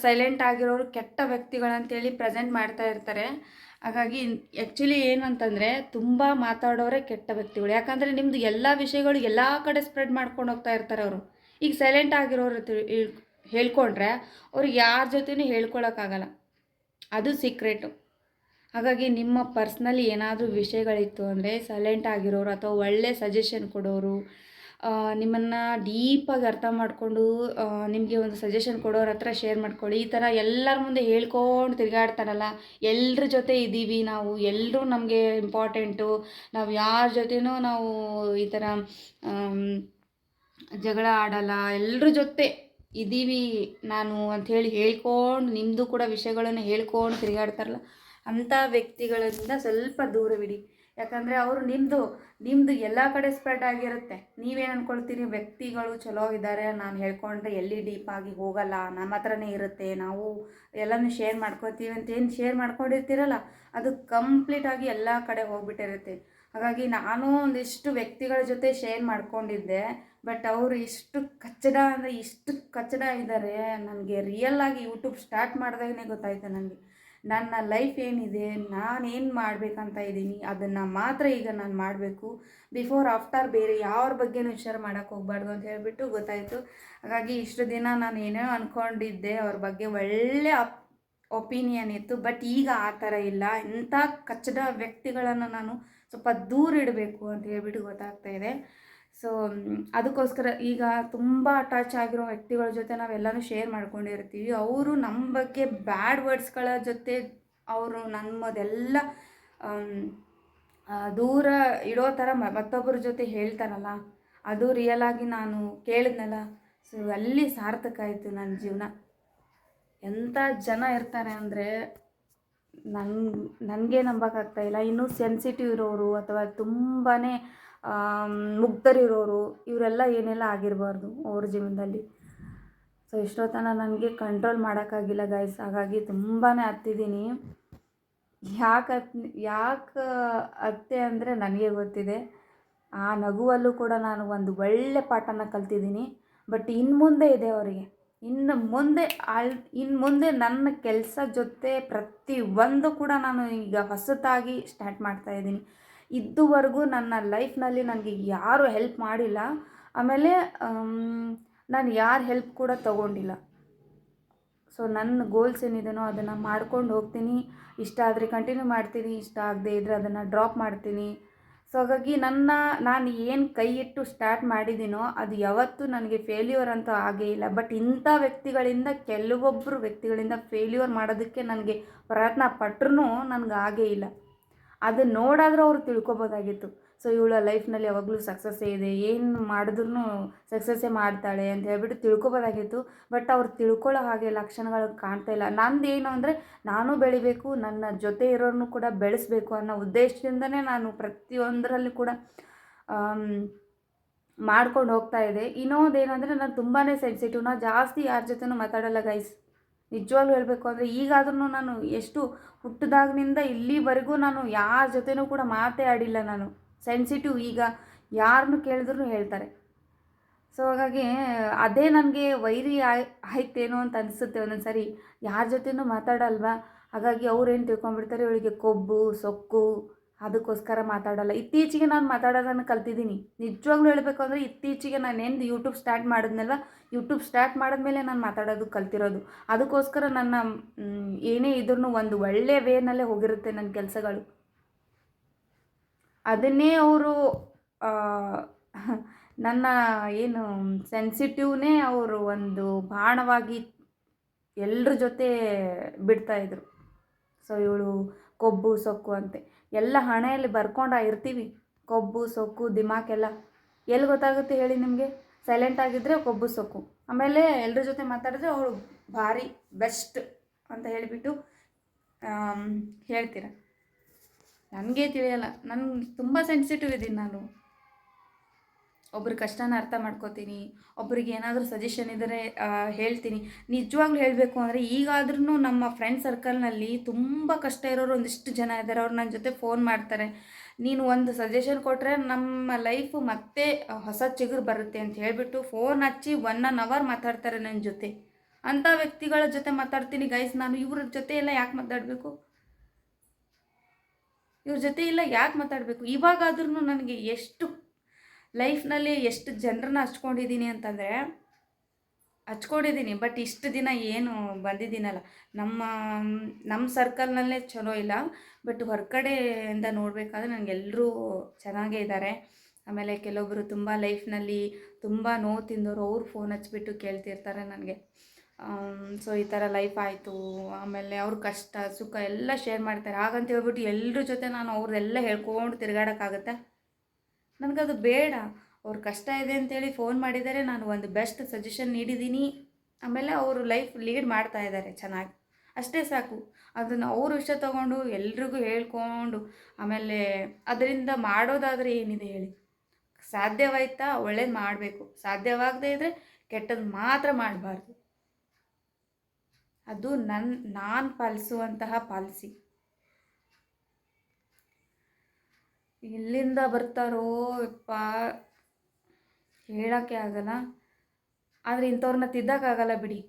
ಸೈಲೆಂಟ್ ಆಗಿರೋರು ಕೆಟ್ಟ ವ್ಯಕ್ತಿಗಳಂತೇಳಿ ಪ್ರೆಸೆಂಟ್ ಮಾಡ್ತಾ ಇರ್ತಾರೆ. ಹಾಗಾಗಿ ಆ್ಯಕ್ಚುಲಿ ಏನಂತಂದರೆ ತುಂಬ ಮಾತಾಡೋರೇ ಕೆಟ್ಟ ವ್ಯಕ್ತಿಗಳು. ಯಾಕಂದರೆ ನಿಮ್ಮದು ಎಲ್ಲ ವಿಷಯಗಳು ಎಲ್ಲ ಕಡೆ ಸ್ಪ್ರೆಡ್ ಮಾಡ್ಕೊಂಡು ಹೋಗ್ತಾ ಇರ್ತಾರೆ ಅವರು. ಈಗ ಸೈಲೆಂಟ್ ಆಗಿರೋರು ಹೇಳ್ಕೊಂಡ್ರೆ ಅವ್ರಿಗೆ ಯಾರ ಜೊತೆನೂ ಹೇಳ್ಕೊಳಕ್ಕಾಗಲ್ಲ. ಅದು ಸೀಕ್ರೆಟು ಹಾಗಾಗಿ ನಿಮ್ಮ ಪರ್ಸ್ನಲಿ ಏನಾದರೂ ವಿಷಯಗಳಿತ್ತು ಅಂದರೆ ಸೈಲೆಂಟ್ ಆಗಿರೋರು ಅಥವಾ ಒಳ್ಳೆ ಸಜೆಷನ್ ಕೊಡೋರು ನಿಮ್ಮನ್ನು ಡೀಪಾಗಿ ಅರ್ಥ ಮಾಡಿಕೊಂಡು ನಿಮಗೆ ಒಂದು ಸಜೆಷನ್ ಕೊಡೋರ ಹತ್ರ ಶೇರ್ ಮಾಡ್ಕೊಳ್ಳಿ. ಈ ಥರ ಎಲ್ಲರ ಮುಂದೆ ಹೇಳ್ಕೊಂಡು ತಿರುಗಾಡ್ತಾರಲ್ಲ ಎಲ್ಲರ ಜೊತೆ ಇದ್ದೀವಿ ನಾವು ಎಲ್ಲರೂ ನಮಗೆ ಇಂಪಾರ್ಟೆಂಟು ನಾವು ಯಾರ ಜೊತೆನೂ ನಾವು ಈ ಥರ ಜಗಳ ಆಡಲ್ಲ ಎಲ್ಲರ ಜೊತೆ ಇದ್ದೀವಿ ನಾನು ಅಂಥೇಳಿ ಹೇಳ್ಕೊಂಡು ನಿಮ್ಮದು ಕೂಡ ವಿಷಯಗಳನ್ನು ಹೇಳ್ಕೊಂಡು ತಿರುಗಾಡ್ತಾರಲ್ಲ, ಅಂಥ ವ್ಯಕ್ತಿಗಳಿಂದ ಸ್ವಲ್ಪ ದೂರವಿಡಿ ಯಾಕಂದರೆ ಅವರು ನಿಮ್ಮದು ನಿಮ್ಮದು ಎಲ್ಲ ಕಡೆ ಸ್ಪ್ರೆಡ್ ಆಗಿರುತ್ತೆ. ನೀವೇನು ಅಂದ್ಕೊಳ್ತೀರಿ ವ್ಯಕ್ತಿಗಳು ಚಲೋ ಇದ್ದಾರೆ ನಾನು ಹೇಳ್ಕೊಂಡ್ರೆ ಎಲ್ಲಿ ಡೀಪಾಗಿ ಹೋಗಲ್ಲ ನಮ್ಮ ಹತ್ರನೇ ಇರುತ್ತೆ, ನಾವು ಎಲ್ಲನೂ ಶೇರ್ ಮಾಡ್ಕೊತೀವಿ ಅಂತ ಏನು ಶೇರ್ ಮಾಡ್ಕೊಂಡಿರ್ತೀರಲ್ಲ, ಅದು ಕಂಪ್ಲೀಟಾಗಿ ಎಲ್ಲ ಕಡೆ ಹೋಗ್ಬಿಟ್ಟಿರುತ್ತೆ. ಹಾಗಾಗಿ ನಾನು ಒಂದಿಷ್ಟು ವ್ಯಕ್ತಿಗಳ ಜೊತೆ ಶೇರ್ ಮಾಡ್ಕೊಂಡಿದ್ದೆ ಬಟ್ ಅವರು ಇಷ್ಟು ಕಚ್ಚಡ ಅಂದರೆ ಇಷ್ಟು ಕಚ್ಚಡ ಇದ್ದಾರೆ, ನನಗೆ ರಿಯಲ್ ಆಗಿ ಯೂಟ್ಯೂಬ್ ಸ್ಟಾರ್ಟ್ ಮಾಡಿದಾಗನೇ ಗೊತ್ತಾಯಿತು ನನಗೆ ನನ್ನ ಲೈಫ್ ಏನಿದೆ, ನಾನು ಏನು ಮಾಡಬೇಕಂತ ಇದ್ದೀನಿ, ಅದನ್ನು ಮಾತ್ರ ಈಗ ನಾನು ಮಾಡಬೇಕು. ಬಿಫೋರ್ ಆಫ್ಟರ್ ಬೇರೆ ಯಾವ್ರ ಬಗ್ಗೆನೂ ವಿಚಾರ ಮಾಡೋಕ್ಕೆ ಹೋಗ್ಬಾರ್ದು ಅಂತ ಹೇಳಿಬಿಟ್ಟು ಗೊತ್ತಾಯಿತು. ಹಾಗಾಗಿ ಇಷ್ಟು ದಿನ ನಾನು ಏನೇನೋ ಅಂದ್ಕೊಂಡಿದ್ದೆ ಅವ್ರ ಬಗ್ಗೆ ಒಳ್ಳೆ ಒಪಿನಿಯನ್ ಇತ್ತು. ಬಟ್ ಈಗ ಆ ಥರ ಇಲ್ಲ. ಇಂಥ ಕಚ್ಚಡ ವ್ಯಕ್ತಿಗಳನ್ನು ನಾನು ಸ್ವಲ್ಪ ದೂರ ಇಡಬೇಕು ಅಂತ ಹೇಳಿಬಿಟ್ಟು ಗೊತ್ತಾಗ್ತಾ ಇದೆ. ಸೊ ಅದಕ್ಕೋಸ್ಕರ ಈಗ ತುಂಬ ಅಟ್ಯಾಚ್ ಆಗಿರೋ ವ್ಯಕ್ತಿಗಳ ಜೊತೆ ನಾವೆಲ್ಲನೂ ಶೇರ್ ಮಾಡ್ಕೊಂಡಿರ್ತೀವಿ. ಅವರು ನಮ್ಮ ಬಗ್ಗೆ ಬ್ಯಾಡ್ ವರ್ಡ್ಸ್ಗಳ ಜೊತೆ ಅವರು ನಮ್ಮದೆಲ್ಲ ಆಮ್, ದೂರ ಇಡೋ ಥರ ಮತ್ತೊಬ್ಬರ ಜೊತೆ ಹೇಳ್ತಾರಲ್ಲ ಅದು ರಿಯಲ್ ಆಗಿ ನಾನು ಕೇಳಿದ್ನಲ್ಲ ಸೊ ಅಲ್ಲಿ ಸಾರ್ಥಕ ಆಯಿತು ನನ್ನ ಜೀವನ. ಎಂಥ ಜನ ಇರ್ತಾರೆ ಅಂದರೆ ನನ್ ನನಗೆ ನಂಬೋಕ್ಕಾಗ್ತಾಯಿಲ್ಲ ಇನ್ನೂ ಸೆನ್ಸಿಟಿವ್ ಇರೋರು ಅಥವಾ ತುಂಬಾ ಮುಗ್ಧರಿರೋರು, ಇವರೆಲ್ಲ ಏನೆಲ್ಲ ಆಗಿರಬಾರ್ದು ಅವ್ರ ಜೀವನದಲ್ಲಿ. ಸೊ ಇಷ್ಟೊತ್ತನ ನನಗೆ ಕಂಟ್ರೋಲ್ ಮಾಡೋಕ್ಕಾಗಿಲ್ಲ ಗೈಸ್ ಹಾಗಾಗಿ ತುಂಬಾ ಹತ್ತಿದ್ದೀನಿ ಯಾಕೆ ಹತ್ ಯಾಕೆ ಅತ್ತೆ ಅಂದರೆ ನನಗೆ ಗೊತ್ತಿದೆ. ಆ ನಗುವಲ್ಲೂ ಕೂಡ ನಾನು ಒಂದು ಒಳ್ಳೆ ಪಾಠನ ಕಲ್ತಿದ್ದೀನಿ. ಬಟ್ ಇನ್ನು ಮುಂದೆ ಇದೆ ಅವರಿಗೆ. ಇನ್ನು ಮುಂದೆ ಅಲ್ ಇನ್ನು ಮುಂದೆ ನನ್ನ ಕೆಲಸ ಜೊತೆ ಪ್ರತಿ ಒಂದು ಕೂಡ ನಾನು ಈಗ ಹೊಸತಾಗಿ ಸ್ಟಾರ್ಟ್ ಮಾಡ್ತಾ ಇದ್ದೀನಿ. ಇದುವರೆಗೂ ನನ್ನ ಲೈಫ್ನಲ್ಲಿ ನನಗೆ ಯಾರೂ ಹೆಲ್ಪ್ ಮಾಡಿಲ್ಲ. ಆಮೇಲೆ ನಾನು ಯಾರ ಹೆಲ್ಪ್ ಕೂಡ ತಗೊಂಡಿಲ್ಲ. ಸೊ, ನನ್ನ ಗೋಲ್ಸ್ ಏನಿದೆನೋ ಅದನ್ನು ಮಾಡ್ಕೊಂಡು ಹೋಗ್ತೀನಿ. ಇಷ್ಟ ಆದರೆ ಕಂಟಿನ್ಯೂ ಮಾಡ್ತೀನಿ, ಇಷ್ಟ ಆಗದೆ ಇದ್ದರೆ ಅದನ್ನು ಡ್ರಾಪ್ ಮಾಡ್ತೀನಿ. ಸೊ ಹಾಗಾಗಿ ನನ್ನ, ನಾನು ಏನು ಕೈ ಇಟ್ಟು ಸ್ಟಾರ್ಟ್ ಮಾಡಿದ್ದೀನೋ ಅದು ಯಾವತ್ತೂ ನನಗೆ ಫೇಲ್ಯೂರ್ ಅಂತೂ ಆಗೇ ಇಲ್ಲ. ಬಟ್ ಇಂಥ ವ್ಯಕ್ತಿಗಳಿಂದ ಕೆಲವೊಬ್ಬರು ವ್ಯಕ್ತಿಗಳಿಂದ ಫೇಲ್ಯೂರ್ ಮಾಡೋದಕ್ಕೆ ನನಗೆ ಪ್ರಯತ್ನ ಪಟ್ರೂ ನನಗೆ ಆಗೇ ಇಲ್ಲ. ಅದನ್ನ ನೋಡಾದರೂ ಅವ್ರು ತಿಳ್ಕೊಬೋದಾಗಿತ್ತು. ಸೊ ಇವಳ ಲೈಫ್ನಲ್ಲಿ ಯಾವಾಗಲೂ ಸಕ್ಸಸ್ಸೇ ಇದೆ, ಏನು ಮಾಡಿದ್ರೂ ಸಕ್ಸಸ್ಸೇ ಮಾಡ್ತಾಳೆ ಅಂತ ಹೇಳ್ಬಿಟ್ಟು ತಿಳ್ಕೊಬೋದಾಗಿತ್ತು. ಬಟ್ ಅವ್ರು ತಿಳ್ಕೊಳ್ಳೋ ಹಾಗೆ ಲಕ್ಷಣಗಳು ಕಾಣ್ತಾ ಇಲ್ಲ. ನಂದು ಏನು ಅಂದರೆ, ನಾನು ಬೆಳಿಬೇಕು, ನನ್ನ ಜೊತೆ ಇರೋರನ್ನು ಕೂಡ ಬೆಳೆಸಬೇಕು ಅನ್ನೋ ಉದ್ದೇಶದಿಂದನೇ ನಾನು ಪ್ರತಿಯೊಂದರಲ್ಲಿ ಕೂಡ ಮಾಡ್ಕೊಂಡು ಹೋಗ್ತಾ ಇದೆ. ಇನ್ನೊಂದು ಏನಂದರೆ ನಾನು ತುಂಬಾ ಸೆನ್ಸಿಟಿವ್ ನಾ ಜಾಸ್ತಿ ಯಾರ ಜೊತೆನೂ ಮಾತಾಡಲ್ಲ ಗೈಸ್ ನಿಜವಾಗ್ಲೂ ಹೇಳಬೇಕು ಅಂದರೆ ಈಗಾದ್ರೂ ನಾನು ಎಷ್ಟು ಹುಟ್ಟಿದಾಗಿನಿಂದ ಇಲ್ಲಿವರೆಗೂ ನಾನು ಯಾರ ಜೊತೆನೂ ಕೂಡ ಮಾತೇ ಆಡಿಲ್ಲ ನಾನು. ಸೆನ್ಸಿಟಿವ್ ಈಗ ಯಾರನ್ನು ಕೇಳಿದ್ರು ಹೇಳ್ತಾರೆ. ಸೊ ಹಾಗಾಗಿ ಅದೇ ನನಗೆ ವೈರಿ ಆಯ್, ಆಯ್ತೇನೋ ಅಂತ ಅನಿಸುತ್ತೆ ಒಂದೊಂದು ಸರಿ. ಯಾರ ಜೊತೆನೂ ಮಾತಾಡಲ್ವಾ? ಹಾಗಾಗಿ ಅವ್ರೇನು ಏನು ತಿಳ್ಕೊಂಬಿಡ್ತಾರೆ ಇವಳಿಗೆ ಕೊಬ್ಬು, ಸೊಕ್ಕು ಅದಕ್ಕೋಸ್ಕರ ಮಾತಾಡೋಲ್ಲ. ಇತ್ತೀಚೆಗೆ ನಾನು ಮಾತಾಡೋದನ್ನು ಕಲ್ತಿದ್ದೀನಿ. ನಿಜವಾಗ್ಲೂ ಹೇಳಬೇಕು ಅಂದರೆ ಇತ್ತೀಚೆಗೆ ನಾನು ಎಂದು ಯೂಟ್ಯೂಬ್ ಸ್ಟಾರ್ಟ್ ಮಾಡಿದ್ನಲ್ವ? ಯೂಟ್ಯೂಬ್ ಸ್ಟಾರ್ಟ್ ಮಾಡಿದ್ಮೇಲೆ ನಾನು ಮಾತಾಡೋದು ಕಲ್ತಿರೋದು. ಅದಕ್ಕೋಸ್ಕರ ನನ್ನ ಏನೇ ಇದ್ರೂ ಒಂದು ಒಳ್ಳೆಯ ವೇನಲ್ಲೇ ಹೋಗಿರುತ್ತೆ ನನ್ನ ಕೆಲಸಗಳು. ಅದನ್ನೇ ಅವರು ನನ್ನ ಏನು ಸೆನ್ಸಿಟಿವ್ನೇ ಅವರು ಒಂದು ಬಾಣವಾಗಿ ಎಲ್ಲರ ಜೊತೆ ಬಿಡ್ತಾಯಿದ್ರು ಸೊ, ಇವಳು ಕೊಬ್ಬು ಸೊಕ್ಕು ಅಂತೆ. ಎಲ್ಲ ಹಣೆಯಲ್ಲಿ ಬರ್ಕೊಂಡು ಇರ್ತೀವಿ. ಕೊಬ್ಬು, ಸೊಕ್ಕು, ದಿಮಾಕೆಲ್ಲ. ಎಲ್ಲಿ ಗೊತ್ತಾಗುತ್ತೆ ಹೇಳಿ ನಿಮಗೆ? ಸೈಲೆಂಟ್ ಆಗಿದ್ದರೆ ಕೊಬ್ಬು, ಸೊಕ್ಕು. ಆಮೇಲೆ ಎಲ್ಲರ ಜೊತೆ ಮಾತಾಡಿದ್ರೆ ಅವಳು ಭಾರಿ ಬೆಸ್ಟ್ ಅಂತ ಹೇಳಿಬಿಟ್ಟು ಹೇಳ್ತೀರ. ನನಗೆ ತಿಳಿಯಲ್ಲ. ನಾನು ತುಂಬ ಸೆನ್ಸಿಟಿವ್ ಇದ್ದೀನಿ ನಾನು. ಒಬ್ರ ಕಷ್ಟನ ಅರ್ಥ ಮಾಡ್ಕೋತೀನಿ, ಒಬ್ರಿಗೆ ಏನಾದರೂ ಸಜೆಷನ್ ಇದ್ದರೆ ಹೇಳ್ತೀನಿ. ನಿಜವಾಗ್ಲೂ ಹೇಳಬೇಕು ಅಂದರೆ ಈಗಾದ್ರೂ ನಮ್ಮ ಫ್ರೆಂಡ್ ಸರ್ಕಲ್ನಲ್ಲಿ ತುಂಬ ಕಷ್ಟ ಇರೋರು ಒಂದಿಷ್ಟು ಜನ ಇದ್ದಾರೆ ಅವ್ರು ನನ್ನ ಜೊತೆ ಫೋನ್ ಮಾಡ್ತಾರೆ. ನೀನು ಒಂದು ಸಜೆಷನ್ ಕೊಟ್ಟರೆ ನಮ್ಮ ಲೈಫು ಮತ್ತೆ ಹೊಸ ಚಿಗುರು ಬರುತ್ತೆ ಅಂತ ಹೇಳಿಬಿಟ್ಟು ಫೋನ್ ಹಚ್ಚಿ ಒನ್ ಆನ್ ಅವರ್ ಮಾತಾಡ್ತಾರೆ ನನ್ನ ಜೊತೆ. ಅಂಥ ವ್ಯಕ್ತಿಗಳ ಜೊತೆ ಮಾತಾಡ್ತೀನಿ ಗೈಸ್ ನಾನು ಇವ್ರ ಜೊತೆ ಎಲ್ಲ ಯಾಕೆ ಮಾತಾಡಬೇಕು? ಇವ್ರ ಜೊತೆ ಇಲ್ಲ ಯಾಕೆ ಮಾತಾಡಬೇಕು? ಇವಾಗಾದ್ರೂ ನನಗೆ ಎಷ್ಟು ಲೈಫ್ನಲ್ಲಿ ಎಷ್ಟು ಜನರನ್ನ ಹಚ್ಕೊಂಡಿದ್ದೀನಿ ಅಂತಂದರೆ ಹಚ್ಕೊಂಡಿದ್ದೀನಿ, ಬಟ್ ಇಷ್ಟು ದಿನ ಏನು ಬಂದಿದ್ದೀನಲ್ಲ. ನಮ್ಮ ನಮ್ಮ ಸರ್ಕಲ್ನಲ್ಲೇ ಚಲೋ ಇಲ್ಲ, ಬಟ್ ಹೊರಗಡೆಯಿಂದ ನೋಡಬೇಕಾದ್ರೆ ನನಗೆಲ್ಲರೂ ಚೆನ್ನಾಗೇ ಇದ್ದಾರೆ. ಆಮೇಲೆ ಕೆಲವೊಬ್ಬರು ತುಂಬ ಲೈಫ್ನಲ್ಲಿ ತುಂಬ ನೋವು ತಿಂದವರು ಅವ್ರು ಫೋನ್ ಹಚ್ಬಿಟ್ಟು ಕೇಳ್ತಿರ್ತಾರೆ ನನಗೆ. ಸೊ ಈ ಥರ ಲೈಫ್ ಆಯಿತು, ಆಮೇಲೆ ಅವ್ರ ಕಷ್ಟ, ಸುಖ ಎಲ್ಲ ಶೇರ್ ಮಾಡ್ತಾರೆ. ಹಾಗಂತ ಹೇಳ್ಬಿಟ್ಟು ಎಲ್ಲರ ಜೊತೆ ನಾನು ಅವ್ರದ್ದೆಲ್ಲ ಹೇಳ್ಕೊಂಡು ತಿರುಗಾಡೋಕ್ಕಾಗತ್ತಾ? ನನಗದು ಬೇಡ. ಅವ್ರ ಕಷ್ಟ ಇದೆ ಅಂತೇಳಿ ಫೋನ್ ಮಾಡಿದ್ದಾರೆ ನಾನು ಒಂದು ಬೆಸ್ಟ್ ಸಜೆಷನ್ ನೀಡಿದ್ದೀನಿ ಆಮೇಲೆ ಅವರು ಲೈಫ್ ಲೀಡ್ ಮಾಡ್ತಾ ಇದ್ದಾರೆ ಚೆನ್ನಾಗಿ. ಅಷ್ಟೇ ಸಾಕು. ಅದನ್ನು ಅವ್ರ ವಿಷಯ ತಗೊಂಡು ಎಲ್ರಿಗೂ ಹೇಳ್ಕೊಂಡು ಆಮೇಲೆ ಅದರಿಂದ ಮಾಡೋದಾದರೆ ಏನಿದೆ ಹೇಳಿ. ಸಾಧ್ಯವಾಯ್ತಾ? ಒಳ್ಳೇದು ಮಾಡಬೇಕು. ಸಾಧ್ಯವಾಗದೇ ಇದ್ದರೆ ಕೆಟ್ಟದ್ದು ಮಾತ್ರ ಮಾಡಬಾರ್ದು. ಅದು ನನ್ನ ನಾನು ಪಾಲಿಸುವಂತಹ ಪಾಲಿಸಿ. ಎಲ್ಲಿಂದ ಬರ್ತಾರೋ ಯಪ್ಪ? ಹೇಳೋಕ್ಕೆ ಆಗಲ್ಲ. ಆದರೆ ಇಂಥವ್ರನ್ನ ತಿದ್ದಕ್ಕಾಗಲ್ಲ ಬಿಡಿ.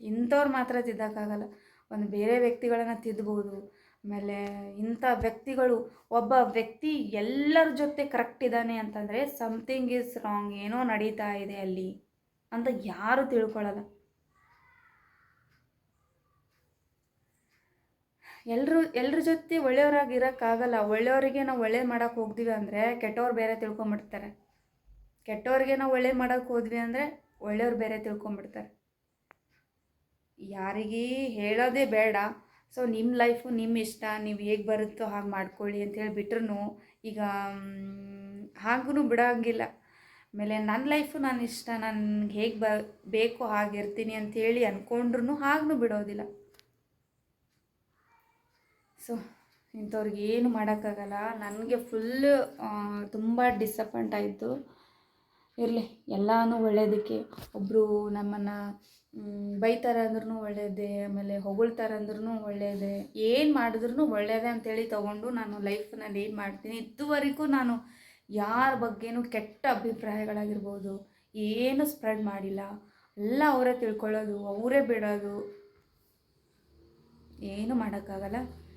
ಇಂಥವ್ರು ಮಾತ್ರ ತಿದ್ದಕ್ಕಾಗಲ್ಲ ಒಂದು ಬೇರೆ ವ್ಯಕ್ತಿಗಳನ್ನು ತಿದ್ದಬಹುದು ಆಮೇಲೆ ಇಂಥ ವ್ಯಕ್ತಿಗಳು, ಒಬ್ಬ ವ್ಯಕ್ತಿ ಎಲ್ಲರ ಜೊತೆ ಕರೆಕ್ಟ್ ಇದ್ದಾನೆ ಅಂತಂದರೆ ಸಮಥಿಂಗ್ ಈಸ್ ರಾಂಗ್ ಏನೋ ನಡೀತಾ ಇದೆ ಅಲ್ಲಿ ಅಂತ ಯಾರು ತಿಳ್ಕೊಳ್ಳಲ್ಲ ಎಲ್ಲರೂ ಎಲ್ಲರ ಜೊತೆ ಒಳ್ಳೆಯವರಾಗಿ ಇರೋಕ್ಕಾಗಲ್ಲ ಒಳ್ಳೆಯವರಿಗೆ ನಾವು ಒಳ್ಳೇದು ಮಾಡೋಕೆ ಹೋಗ್ತೀವಿ ಅಂದರೆ ಕೆಟ್ಟವ್ರು ಬೇರೆ ತಿಳ್ಕೊಂಬಿಡ್ತಾರೆ. ಕೆಟ್ಟವ್ರಿಗೆ ನಾವು ಒಳ್ಳೇದು ಮಾಡೋಕ್ಕೆ ಹೋದ್ವಿ ಅಂದರೆ ಒಳ್ಳೆಯವ್ರು ಬೇರೆ ತಿಳ್ಕೊಂಬಿಡ್ತಾರೆ. ಯಾರಿಗೆ ಹೇಳೋದೇ ಬೇಡ. ಸೊ ನಿಮ್ಮ ಲೈಫು ನಿಮ್ಮ ಇಷ್ಟ. ನೀವು ಹೇಗೆ ಬರುತ್ತೋ ಹಾಗೆ ಮಾಡ್ಕೊಳ್ಳಿ ಅಂತ ಹೇಳಿ ಬಿಟ್ರೂ ಈಗ ಹಾಗೂ ಬಿಡೋಂಗಿಲ್ಲ. ಆಮೇಲೆ ನನ್ನ ಲೈಫು ನಾನು ಇಷ್ಟ. ನನಗೆ ಹೇಗೆ ಬ, ಬೇಕು ಹಾಗೆ ಇರ್ತೀನಿ ಅಂಥೇಳಿ ಅಂದ್ಕೊಂಡ್ರು ಹಾಗೂ ಬಿಡೋದಿಲ್ಲ. ಸೊ, ಇಂಥವ್ರಿಗೆ ಏನು ಮಾಡೋಕ್ಕಾಗಲ್ಲ. ನನಗೆ ಫುಲ್ಲು ತುಂಬ ಡಿಸಪಾಯಿಂಟ್ ಆಯಿತು. ಇರಲಿ, ಎಲ್ಲನೂ ಒಳ್ಳೆಯದಕ್ಕೆ ಒಬ್ಬರು ನಮ್ಮನ್ನು ಬೈತಾರೆ ಅಂದ್ರೂ ಒಳ್ಳೆಯದೇ ಆಮೇಲೆ ಹೊಗಳ್ತಾರೆ ಅಂದ್ರೂ ಒಳ್ಳೆಯದೇ ಏನು ಮಾಡಿದ್ರೂ ಒಳ್ಳೆಯದೇ ಅಂತೇಳಿ ತೊಗೊಂಡು ನಾನು ಲೈಫ್ನಲ್ಲಿ ಏನು ಮಾಡ್ತೀನಿ? ಇದುವರೆಗೂ ನಾನು ಯಾರ ಬಗ್ಗೆನೂ ಕೆಟ್ಟ ಅಭಿಪ್ರಾಯಗಳಾಗಿರ್ಬೋದು. ಏನು ಸ್ಪ್ರೆಡ್ ಮಾಡಿಲ್ಲ. ಎಲ್ಲ ಅವರೇ ತಿಳ್ಕೊಳ್ಳೋದು, ಅವರೇ ಬಿಡೋದು. ಏನು ಮಾಡೋಕ್ಕಾಗಲ್ಲ.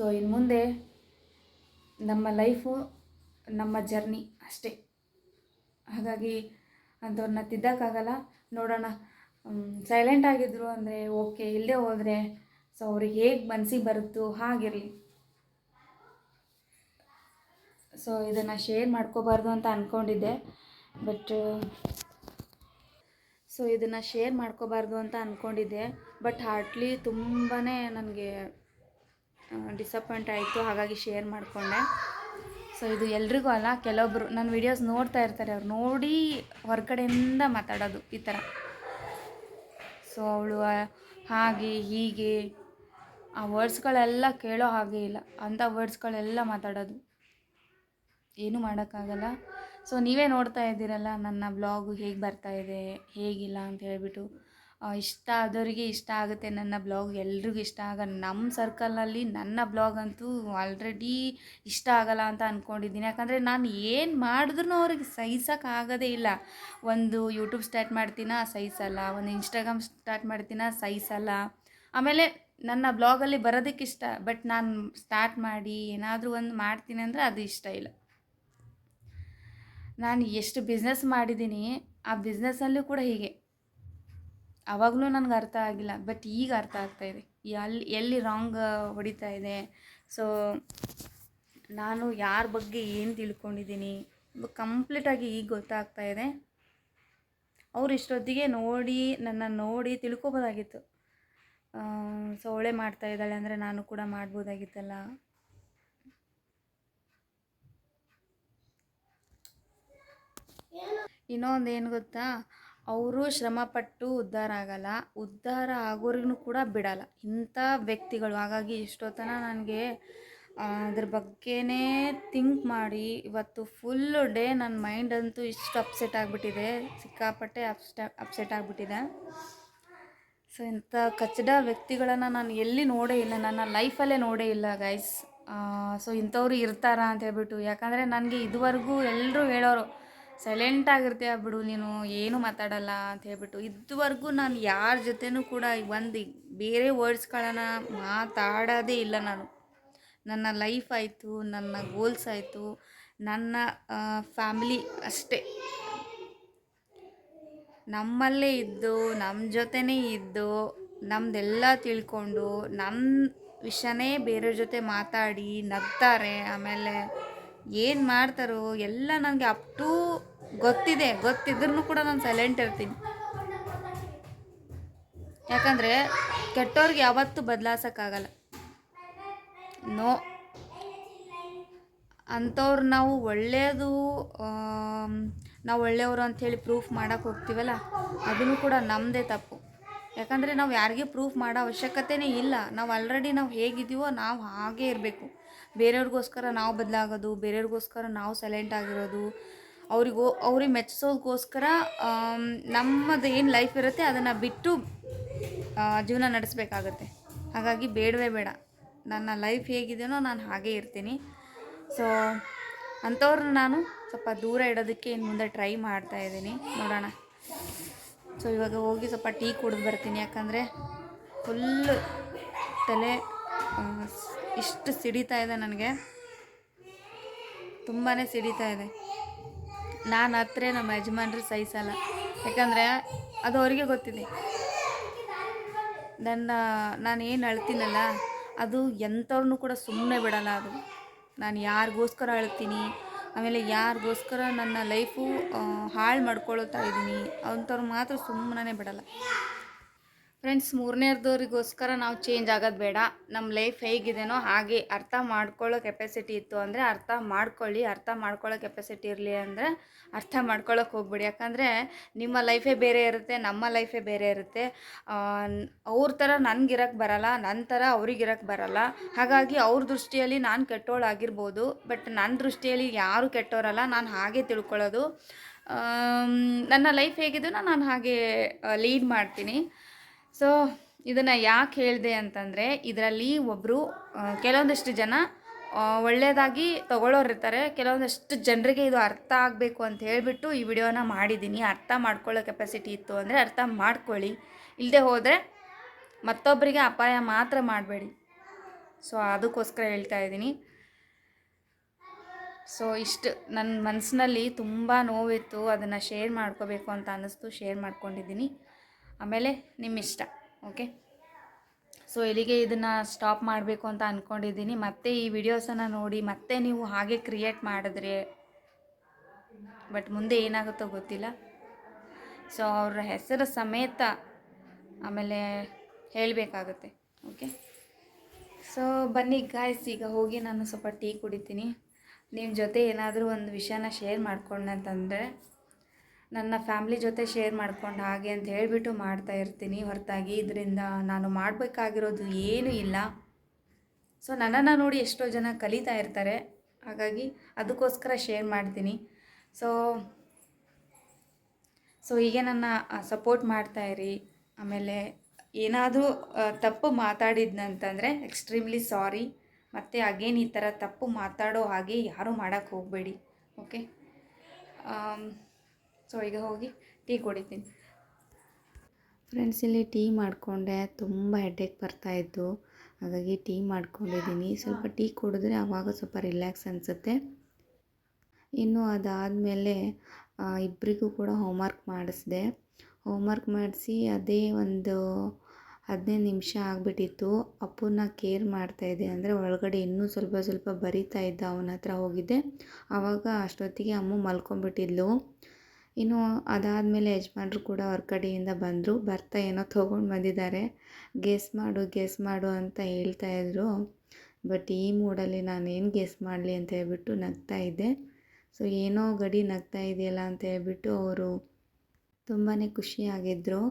ಸೊ ಇನ್ನು ಮುಂದೆ ನಮ್ಮ ಲೈಫು ನಮ್ಮ ಜರ್ನಿ ಅಷ್ಟೇ. ಹಾಗಾಗಿ ಅಂಥವ್ರನ್ನ ತಿದ್ದಕ್ಕಾಗಲ್ಲ. ನೋಡೋಣ. ಸೈಲೆಂಟ್ ಆಗಿದ್ರು ಅಂದರೆ ಓಕೆ ಇಲ್ಲದೆ ಹೋದರೆ ಸೊ ಅವ್ರಿಗೆ ಹೇಗೆ ಮನಸ್ಸಿಗೆ ಬರುತ್ತೋ ಹಾಗಿರಲಿ. ಸೊ ಇದನ್ನು ಶೇರ್ ಮಾಡ್ಕೋಬಾರ್ದು ಅಂತ ಅಂದ್ಕೊಂಡಿದ್ದೆ ಬಟ್ ಸೊ ಇದನ್ನು ಶೇರ್ ಮಾಡ್ಕೋಬಾರ್ದು ಅಂತ ಅಂದ್ಕೊಂಡಿದ್ದೆ ಬಟ್ ಹಾರ್ಟ್ಲಿ ತುಂಬಾ ನನಗೆ ಡಿಸಪಾಯಿಂಟ್ ಆಯಿತು, ಹಾಗಾಗಿ ಶೇರ್ ಮಾಡಿಕೊಂಡೆ. ಸೊ ಇದು ಎಲ್ರಿಗೂ ಅಲ್ಲ ಕೆಲವೊಬ್ಬರು ನನ್ನ ವಿಡಿಯೋಸ್ ನೋಡ್ತಾ ಇರ್ತಾರೆ, ಅವ್ರು ನೋಡಿ ಹೊರಗಡೆಯಿಂದ ಮಾತಾಡೋದು ಈ ಥರ ಸೊ ಅವಳು ಹಾಗೆ, ಹೀಗೆ, ಆ ವರ್ಡ್ಸ್ಗಳೆಲ್ಲ ಕೇಳೋ ಹಾಗೆ ಇಲ್ಲ, ಅಂಥ ವರ್ಡ್ಸ್ಗಳೆಲ್ಲ ಮಾತಾಡೋದು. ಏನೂ ಮಾಡೋಕ್ಕಾಗಲ್ಲ. ಸೊ ನೀವೇ ನೋಡ್ತಾ ಇದ್ದೀರಲ್ಲ, ನನ್ನ ಬ್ಲಾಗು ಹೇಗೆ ಬರ್ತಾ ಇದೆ, ಹೇಗಿಲ್ಲ ಅಂತ ಹೇಳ್ಬಿಟ್ಟು. ಇಷ್ಟ ಆದವರಿಗೆ ಇಷ್ಟ ಆಗುತ್ತೆ ನನ್ನ ಬ್ಲಾಗ್ ಎಲ್ರಿಗೂ ಇಷ್ಟ ಆಗ ನಮ್ಮ ಸರ್ಕಲ್ನಲ್ಲಿ ನನ್ನ ಬ್ಲಾಗ್ ಅಂತೂ ಆಲ್ರೆಡಿ ಇಷ್ಟ ಆಗಲ್ಲ ಅಂತ ಅಂದ್ಕೊಂಡಿದ್ದೀನಿ ಯಾಕಂದರೆ ನಾನು ಏನು ಮಾಡಿದ್ರೂ ಅವ್ರಿಗೆ ಸಹಿಸೋಕ್ಕಾಗೋದೇ ಇಲ್ಲ. ಒಂದು ಯೂಟ್ಯೂಬ್ ಸ್ಟಾರ್ಟ್ ಮಾಡ್ತೀನ, ಸಹಿಸಲ್ಲ. ಒಂದು ಇನ್ಸ್ಟಾಗ್ರಾಮ್ ಸ್ಟಾರ್ಟ್ ಮಾಡ್ತೀನ, ಸಹಿಸಲ್ಲ. ಆಮೇಲೆ ನನ್ನ ಬ್ಲಾಗಲ್ಲಿ ಬರೋದಕ್ಕೆ ಇಷ್ಟ ಬಟ್ ನಾನು ಸ್ಟಾರ್ಟ್ ಮಾಡಿ ಏನಾದರೂ ಒಂದು ಮಾಡ್ತೀನಿ ಅಂದರೆ ಅದು ಇಷ್ಟ ಇಲ್ಲ. ನಾನು ಎಷ್ಟು ಬಿಸ್ನೆಸ್ ಮಾಡಿದ್ದೀನಿ, ಆ ಬಿಸ್ನೆಸ್ಸಲ್ಲೂ ಕೂಡ ಹೀಗೆ. ಆವಾಗಲೂ ನನಗೆ ಅರ್ಥ ಆಗಿಲ್ಲ ಬಟ್ ಈಗ ಅರ್ಥ ಆಗ್ತಾ ಇದೆ. ಎಲ್ಲಿ ಎಲ್ಲಿ ರಾಂಗ್ ಹೊಡಿತಾ ಇದೆ. ಸೊ ನಾನು ಯಾರ ಬಗ್ಗೆ ಏನು ತಿಳ್ಕೊಂಡಿದ್ದೀನಿ ಕಂಪ್ಲೀಟಾಗಿ ಈಗ ಗೊತ್ತಾಗ್ತಾ ಇದೆ. ಅವ್ರು ಇಷ್ಟೊತ್ತಿಗೆ ನೋಡಿ, ನನ್ನ ನೋಡಿ ತಿಳ್ಕೊಬೋದಾಗಿತ್ತು. ಸೊ ಒಳ್ಳೆ ಮಾಡ್ತಾ ಇದ್ದಾಳೆ ಅಂದರೆ ನಾನು ಕೂಡ ಮಾಡ್ಬೋದಾಗಿತ್ತಲ್ಲ. ಇನ್ನೊಂದು ಏನು ಗೊತ್ತಾ? ಅವರು ಶ್ರಮಪಟ್ಟು ಉದ್ಧಾರ ಆಗಲ್ಲ. ಉದ್ಧಾರ ಆಗೋರಿಗೂ ಕೂಡ ಬಿಡಲ್ಲ. ಇಂಥ ವ್ಯಕ್ತಿಗಳು. ಹಾಗಾಗಿ ಇಷ್ಟೊತ್ತನ ನನಗೆ ಅದ್ರ ಬಗ್ಗೆನೇ ಥಿಂಕ್ ಮಾಡಿ, ಇವತ್ತು ಫುಲ್ಲು ಡೇ ನನ್ನ ಮೈಂಡ್ ಅಂತೂ ಇಷ್ಟು ಅಪ್ಸೆಟ್ ಆಗಿಬಿಟ್ಟಿದೆ. ಸಿಕ್ಕಾಪಟ್ಟೆ ಅಪ್ಸ್ಟ ಅಪ್ಸೆಟ್ ಆಗಿಬಿಟ್ಟಿದೆ. ಸೊ ಇಂಥ ಕಚ್ಚಡ ವ್ಯಕ್ತಿಗಳನ್ನು ನಾನು ಎಲ್ಲಿ ನೋಡೇ ಇಲ್ಲ. ನನ್ನ ಲೈಫಲ್ಲೇ ನೋಡೇ ಇಲ್ಲ ಗೈಸ್ ಸೊ ಇಂಥವ್ರು ಇರ್ತಾರ ಅಂತ ಹೇಳ್ಬಿಟ್ಟು. ಯಾಕಂದರೆ ನನಗೆ ಇದುವರೆಗೂ ಎಲ್ಲರೂ ಹೇಳೋರು ಸೈಲೆಂಟ್ ಆಗಿರ್ತೀಯ, ಬಿಡು, ನೀನು ಏನು ಮಾತಾಡಲ್ಲ ಅಂತ ಹೇಳ್ಬಿಟ್ಟು ಇದುವರೆಗೂ ನಾನು ಯಾರ ಜೊತೆನೂ ಕೂಡ ಒಂದು ಬೇರೆ ವರ್ಡ್ಸ್ಗಳನ್ನು ಮಾತಾಡೋದೇ ಇಲ್ಲ ನಾನು. ನನ್ನ ಲೈಫ್ ಆಯಿತು, ನನ್ನ ಗೋಲ್ಸ್ ಆಯಿತು, ನನ್ನ ಫ್ಯಾಮಿಲಿ ಅಷ್ಟೇ. ನಮ್ಮಲ್ಲೇ ಇದ್ದು ನಮ್ಮ ಜೊತೆನೇ ಇದ್ದು ನಮ್ಮದೆಲ್ಲ ತಿಳ್ಕೊಂಡು ನನ್ನ ವಿಷಯನೇ ಬೇರೆಯವ್ರ ಜೊತೆ ಮಾತಾಡಿ ನಗ್ತಾರೆ, ಆಮೇಲೆ ಏನು ಮಾಡ್ತಾರೋ ಎಲ್ಲ ನನಗೆ ಅಪ್ ಟು ಗೊತ್ತಿದೆ ಗೊತ್ತಿದ್ರೂ ಕೂಡ ನಾನು ಸೈಲೆಂಟ್ ಇರ್ತೀನಿ. ಯಾಕಂದರೆ ಕೆಟ್ಟವ್ರಿಗೆ ಯಾವತ್ತೂ ಬದಲಾಸಕ್ಕಾಗಲ್ಲ. ನೋ. ಅಂಥವ್ರು ನಾವು ಒಳ್ಳೆಯದು ನಾವು ಒಳ್ಳೆಯವರು ಅಂಥೇಳಿ ಪ್ರೂಫ್ ಮಾಡೋಕ್ಕೆ ಹೋಗ್ತೀವಲ್ಲ, ಅದನ್ನು ಕೂಡ ನಮ್ಮದೇ ತಪ್ಪು. ಯಾಕಂದರೆ ನಾವು ಯಾರಿಗೆ ಪ್ರೂಫ್ ಮಾಡೋ ಅವಶ್ಯಕತೆನೇ ಇಲ್ಲ. ನಾವು ಆಲ್ರೆಡಿ ನಾವು ಹೇಗಿದ್ದೀವೋ ನಾವು ಹಾಗೇ ಇರಬೇಕು. ಬೇರೆಯವ್ರಿಗೋಸ್ಕರ ನಾವು ಬದಲಾಗೋದು, ಬೇರೆಯವ್ರಿಗೋಸ್ಕರ ನಾವು ಸೈಲೆಂಟ್ ಆಗಿರೋದು ಅವ್ರಿಗೋ, ಅವ್ರಿಗೆ ಮೆಚ್ಚಿಸೋದಕ್ಕೋಸ್ಕರ ನಮ್ಮದು ಏನು ಲೈಫ್ ಇರುತ್ತೆ ಅದನ್ನು ಬಿಟ್ಟು ಜೀವನ ನಡೆಸಬೇಕಾಗತ್ತೆ. ಹಾಗಾಗಿ ಬೇಡವೇ ಬೇಡ. ನನ್ನ ಲೈಫ್ ಹೇಗಿದೆಯೋ ನಾನು ಹಾಗೇ ಇರ್ತೀನಿ. ಸೊ ಅಂಥವ್ರನ್ನ ನಾನು ಸ್ವಲ್ಪ ದೂರ ಇಡೋದಕ್ಕೆ ಇನ್ನು ಮುಂದೆ ಟ್ರೈ ಮಾಡ್ತಾ ಇದ್ದೀನಿ. ನೋಡೋಣ. ಸೊ ಇವಾಗ ಹೋಗಿ ಸ್ವಲ್ಪ ಟೀ ಕುಡಿದು ಬರ್ತೀನಿ. ಯಾಕಂದರೆ ಫುಲ್ಲು ತಲೆ ಇಷ್ಟು ಸಿಡಿತಾ ಇದೆ ನನಗೆ. ತುಂಬಾ ಸಿಡಿತಾ ಇದೆ. ನಾನು ಹತ್ರ ನಮ್ಮ ಯಜಮಾನ್ರು ಸಹಿಸಲ್ಲ. ಯಾಕಂದರೆ ಅದು ಅವರಿಗೆ ಗೊತ್ತಿದೆ. ನನ್ನ, ನಾನು ಏನು ಅಳ್ತೀನಲ್ಲ, ಅದು ಎಂಥವ್ರನ್ನೂ ಕೂಡ ಸುಮ್ಮನೆ ಬಿಡಲ್ಲ ಅದು. ನಾನು ಯಾರಿಗೋಸ್ಕರ ಅಳ್ತೀನಿ, ಆಮೇಲೆ ಯಾರಿಗೋಸ್ಕರ ನನ್ನ ಲೈಫು ಹಾಳು ಮಾಡ್ಕೊಳ್ತಾ ಇದ್ದೀನಿ ಅಂಥವ್ರು ಮಾತ್ರ ಸುಮ್ಮನೆ ಬಿಡಲ್ಲ. ಫ್ರೆಂಡ್ಸ್ ಮೂರನೇದವ್ರಿಗೋಸ್ಕರ ನಾವು ಚೇಂಜ್ ಆಗೋದು ಬೇಡ. ನಮ್ಮ ಲೈಫ್ ಹೇಗಿದೆನೋ ಹಾಗೆ ಅರ್ಥ ಮಾಡ್ಕೊಳ್ಳೋ ಕೆಪಾಸಿಟಿ ಇತ್ತು ಅಂದರೆ ಅರ್ಥ ಮಾಡ್ಕೊಳ್ಳಿ, ಅರ್ಥ ಮಾಡ್ಕೊಳ್ಳೋ ಕೆಪಾಸಿಟಿ ಇರಲಿ ಅಂದರೆ ಅರ್ಥ ಮಾಡ್ಕೊಳ್ಳೋಕೆ ಹೋಗ್ಬಿಡಿ. ಯಾಕಂದರೆ ನಿಮ್ಮ ಲೈಫೇ ಬೇರೆ ಇರುತ್ತೆ, ನಮ್ಮ ಲೈಫೇ ಬೇರೆ ಇರುತ್ತೆ. ಅವ್ರ ಥರ ನನಗಿರೋಕ್ಕೆ ಬರಲ್ಲ ನನ್ನ ಥರ ಅವ್ರಿಗಿರೋಕ್ಕೆ ಬರಲ್ಲ. ಹಾಗಾಗಿ ಅವ್ರ ದೃಷ್ಟಿಯಲ್ಲಿ ನಾನು ಕೆಟ್ಟೋಳಾಗಿರ್ಬೋದು ಬಟ್ ನನ್ನ ದೃಷ್ಟಿಯಲ್ಲಿ ಯಾರೂ ಕೆಟ್ಟೋರಲ್ಲ, ನಾನು ಹಾಗೆ ತಿಳ್ಕೊಳ್ಳೋದು. ನನ್ನ ಲೈಫ್ ಹೇಗಿದ್ದು ನಾನು ಹಾಗೆ ಲೀಡ್ ಮಾಡ್ತೀನಿ. ಸೊ ಇದನ್ನು ಯಾಕೆ ಹೇಳಿದೆ ಅಂತಂದರೆ, ಇದರಲ್ಲಿ ಒಬ್ಬರು ಕೆಲವೊಂದಷ್ಟು ಜನ ಒಳ್ಳೆಯದಾಗಿ ತಗೊಳ್ಳೋರು ಇರ್ತಾರೆ. ಕೆಲವೊಂದಷ್ಟು ಜನರಿಗೆ ಇದು ಅರ್ಥ ಆಗಬೇಕು ಅಂತ ಹೇಳಿಬಿಟ್ಟು ಈ ವಿಡಿಯೋನ ಮಾಡಿದ್ದೀನಿ ಅರ್ಥ ಮಾಡ್ಕೊಳ್ಳೋ ಕೆಪಾಸಿಟಿ ಇತ್ತು ಅಂದರೆ ಅರ್ಥ ಮಾಡ್ಕೊಳ್ಳಿ. ಇಲ್ಲದೆ ಹೋದರೆ ಮತ್ತೊಬ್ಬರಿಗೆ ಅಪಾಯ ಮಾತ್ರ ಮಾಡಬೇಡಿ. ಸೊ ಅದಕ್ಕೋಸ್ಕರ ಹೇಳ್ತಾ ಇದ್ದೀನಿ. ಸೊ ಇಷ್ಟು ನನ್ನ ಮನಸ್ಸಿನಲ್ಲಿ ತುಂಬ ನೋವಿತ್ತು. ಅದನ್ನು ಶೇರ್ ಮಾಡ್ಕೋಬೇಕು ಅಂತ ಅನ್ನಿಸ್ತು. ಶೇರ್ ಮಾಡ್ಕೊಂಡಿದ್ದೀನಿ. ಆಮೇಲೆ ನಿಮ್ಮ ಇಷ್ಟ ಓಕೆ ಸೊ ಇಲ್ಲಿಗೆ ಇದನ್ನು ಸ್ಟಾಪ್ ಮಾಡಬೇಕು ಅಂತ ಅಂದ್ಕೊಂಡಿದ್ದೀನಿ ಮತ್ತೆ ಈ ವಿಡಿಯೋಸನ್ನು ನೋಡಿ, ಮತ್ತೆ ನೀವು ಹಾಗೆ ಕ್ರಿಯೇಟ್ ಮಾಡಿದ್ರೆ ಬಟ್ ಮುಂದೆ ಏನಾಗುತ್ತೋ ಗೊತ್ತಿಲ್ಲ. ಸೊ ಅವರ ಹೆಸರು ಸಮೇತ ಆಮೇಲೆ ಹೇಳಬೇಕಾಗುತ್ತೆ ಓಕೆ ಸೊ ಬನ್ನಿ ಗಾಯ್ಸ್ ಈಗ ಹೋಗಿ ನಾನು ಸ್ವಲ್ಪ ಟೀ ಕುಡಿತೀನಿ. ನಿಮ್ಮ ಜೊತೆ ಏನಾದರೂ ಒಂದು ವಿಷಯನ ಶೇರ್ ಮಾಡ್ಕೊಂಡೆ ಅಂತಂದರೆ ನನ್ನ ಫ್ಯಾಮ್ಲಿ ಜೊತೆ ಶೇರ್ ಮಾಡ್ಕೊಂಡು ಹಾಗೆ ಅಂತ ಹೇಳಿಬಿಟ್ಟು ಮಾಡ್ತಾ ಇರ್ತೀನಿ ಹೊರತಾಗಿ. ಇದರಿಂದ ನಾನು ಮಾಡಬೇಕಾಗಿರೋದು ಏನೂ ಇಲ್ಲ. ಸೊ ನನ್ನನ್ನು ನೋಡಿ ಎಷ್ಟೋ ಜನ ಕಲಿತಾ ಇರ್ತಾರೆ. ಹಾಗಾಗಿ ಅದಕ್ಕೋಸ್ಕರ ಶೇರ್ ಮಾಡ್ತೀನಿ. ಸೊ ಸೊ ಹೀಗೆ ನನ್ನ ಸಪೋರ್ಟ್ ಮಾಡ್ತಾ ಇರಿ. ಆಮೇಲೆ ಏನಾದರೂ ತಪ್ಪು ಮಾತಾಡಿದ್ನಂತಂದರೆ ಎಕ್ಸ್ಟ್ರೀಮ್ಲಿ ಸಾರಿ ಮತ್ತು ಅಗೇನ್ ಈ ಥರ ತಪ್ಪು ಮಾತಾಡೋ ಹಾಗೆ ಯಾರೂ ಮಾಡೋಕ್ಕೆ ಹೋಗಬೇಡಿ. ಓಕೆ ಸೊ ಈಗ ಹೋಗಿ ಟೀ ಕುಡಿತೀನಿ. ಫ್ರೆಂಡ್ಸ್ ಇಲ್ಲಿ ಟೀ ಮಾಡಿಕೊಂಡೆ. ತುಂಬ ಹೆಡ್ಡೇಕ್ ಬರ್ತಾಯಿತ್ತು ಹಾಗಾಗಿ ಟೀ ಮಾಡ್ಕೊಂಡಿದ್ದೀನಿ. ಸ್ವಲ್ಪ ಟೀ ಕುಡಿದ್ರೆ ಆವಾಗ ಸ್ವಲ್ಪ ರಿಲ್ಯಾಕ್ಸ್ ಅನಿಸುತ್ತೆ. ಇನ್ನು ಅದಾದಮೇಲೆ ಇಬ್ಬರಿಗೂ ಕೂಡ ಹೋಮ್ವರ್ಕ್ ಮಾಡಿಸಿದೆ. ಹೋಮ್ವರ್ಕ್ ಮಾಡಿಸಿ ಅದೇ ಒಂದು ಹದಿನೈದು ನಿಮಿಷ ಆಗಿಬಿಟ್ಟಿತ್ತು. ಅಪ್ಪನ ಕೇರ್ ಮಾಡ್ತಾಯಿದ್ದೆ ಅಂದರೆ ಒಳಗಡೆ ಇನ್ನೂ ಸ್ವಲ್ಪ ಸ್ವಲ್ಪ ಬರಿತಾ ಇದ್ದ ಅವನ ಹತ್ರ ಹೋಗಿದ್ದೆ. ಆವಾಗ ಅಷ್ಟೊತ್ತಿಗೆ ಅಮ್ಮ ಮಲ್ಕೊಂಬಿಟ್ಟಿದ್ಲು ಇನ್ನು ಅದಾದಮೇಲೆ ಯಜಮಾನ್ರು ಕೂಡ ಅವ್ರ ಕಡೆಯಿಂದ ಬಂದರು. ಬರ್ತಾ ಏನೋ ತೊಗೊಂಡು ಬಂದಿದ್ದಾರೆ. ಗೆಸ್ ಮಾಡು ಗೆಸ್ ಮಾಡು ಅಂತ ಹೇಳ್ತಾ ಇದ್ರು. ಬಟ್ ಈ ಮೂಡಲ್ಲಿ ನಾನೇನು ಗೆಸ್ ಮಾಡಲಿ ಅಂತ ಹೇಳ್ಬಿಟ್ಟು ನಗ್ತಾ ಇದ್ದೆ. ಸೊ ಏನೋ ಗಡಿ ನಗ್ತಾ ಇದೆಯಲ್ಲ ಅಂತ ಹೇಳ್ಬಿಟ್ಟು ಅವರು ತುಂಬಾ ಖುಷಿಯಾಗಿದ್ದರು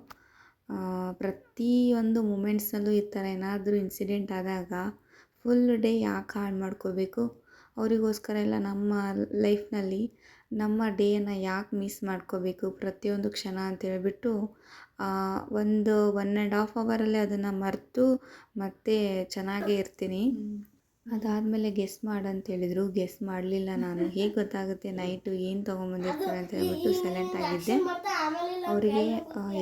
ಪ್ರತಿಯೊಂದು ಮೂಮೆಂಟ್ಸಲ್ಲೂ ಈ ಥರ ಏನಾದರೂ ಇನ್ಸಿಡೆಂಟ್ ಆದಾಗ ಫುಲ್ ಡೇ ಯಾಕೆ ಹಾಳು ಮಾಡ್ಕೋಬೇಕು? ಅವರಿಗೋಸ್ಕರ ಎಲ್ಲ ನಮ್ಮ ಲೈಫ್ನಲ್ಲಿ ನಮ್ಮ ಡೇನ ಯಾಕೆ ಮಿಸ್ ಮಾಡ್ಕೋಬೇಕು ಪ್ರತಿಯೊಂದು ಕ್ಷಣ ಅಂತ ಹೇಳ್ಬಿಟ್ಟು ಒಂದು ಒನ್ ಆ್ಯಂಡ್ ಹಾಫ್ ಅವರಲ್ಲೇ ಅದನ್ನು ಮರೆತು ಮತ್ತೆ ಚೆನ್ನಾಗೇ ಇರ್ತೀನಿ. ಅದಾದಮೇಲೆ ಗೆಸ್ ಮಾಡಂತ ಹೇಳಿದರು. ಗೆಸ್ ಮಾಡಲಿಲ್ಲ ನಾನು. ಹೇಗೆ ಗೊತ್ತಾಗುತ್ತೆ? ನೈಟು ಏನು ತೊಗೊಂಬಂದಿರ್ತಾರೆ ಅಂತ ಹೇಳ್ಬಿಟ್ಟು ಸೈಲೆಂಟ್ ಆಗಿದ್ದೆ. ಅವರಿಗೆ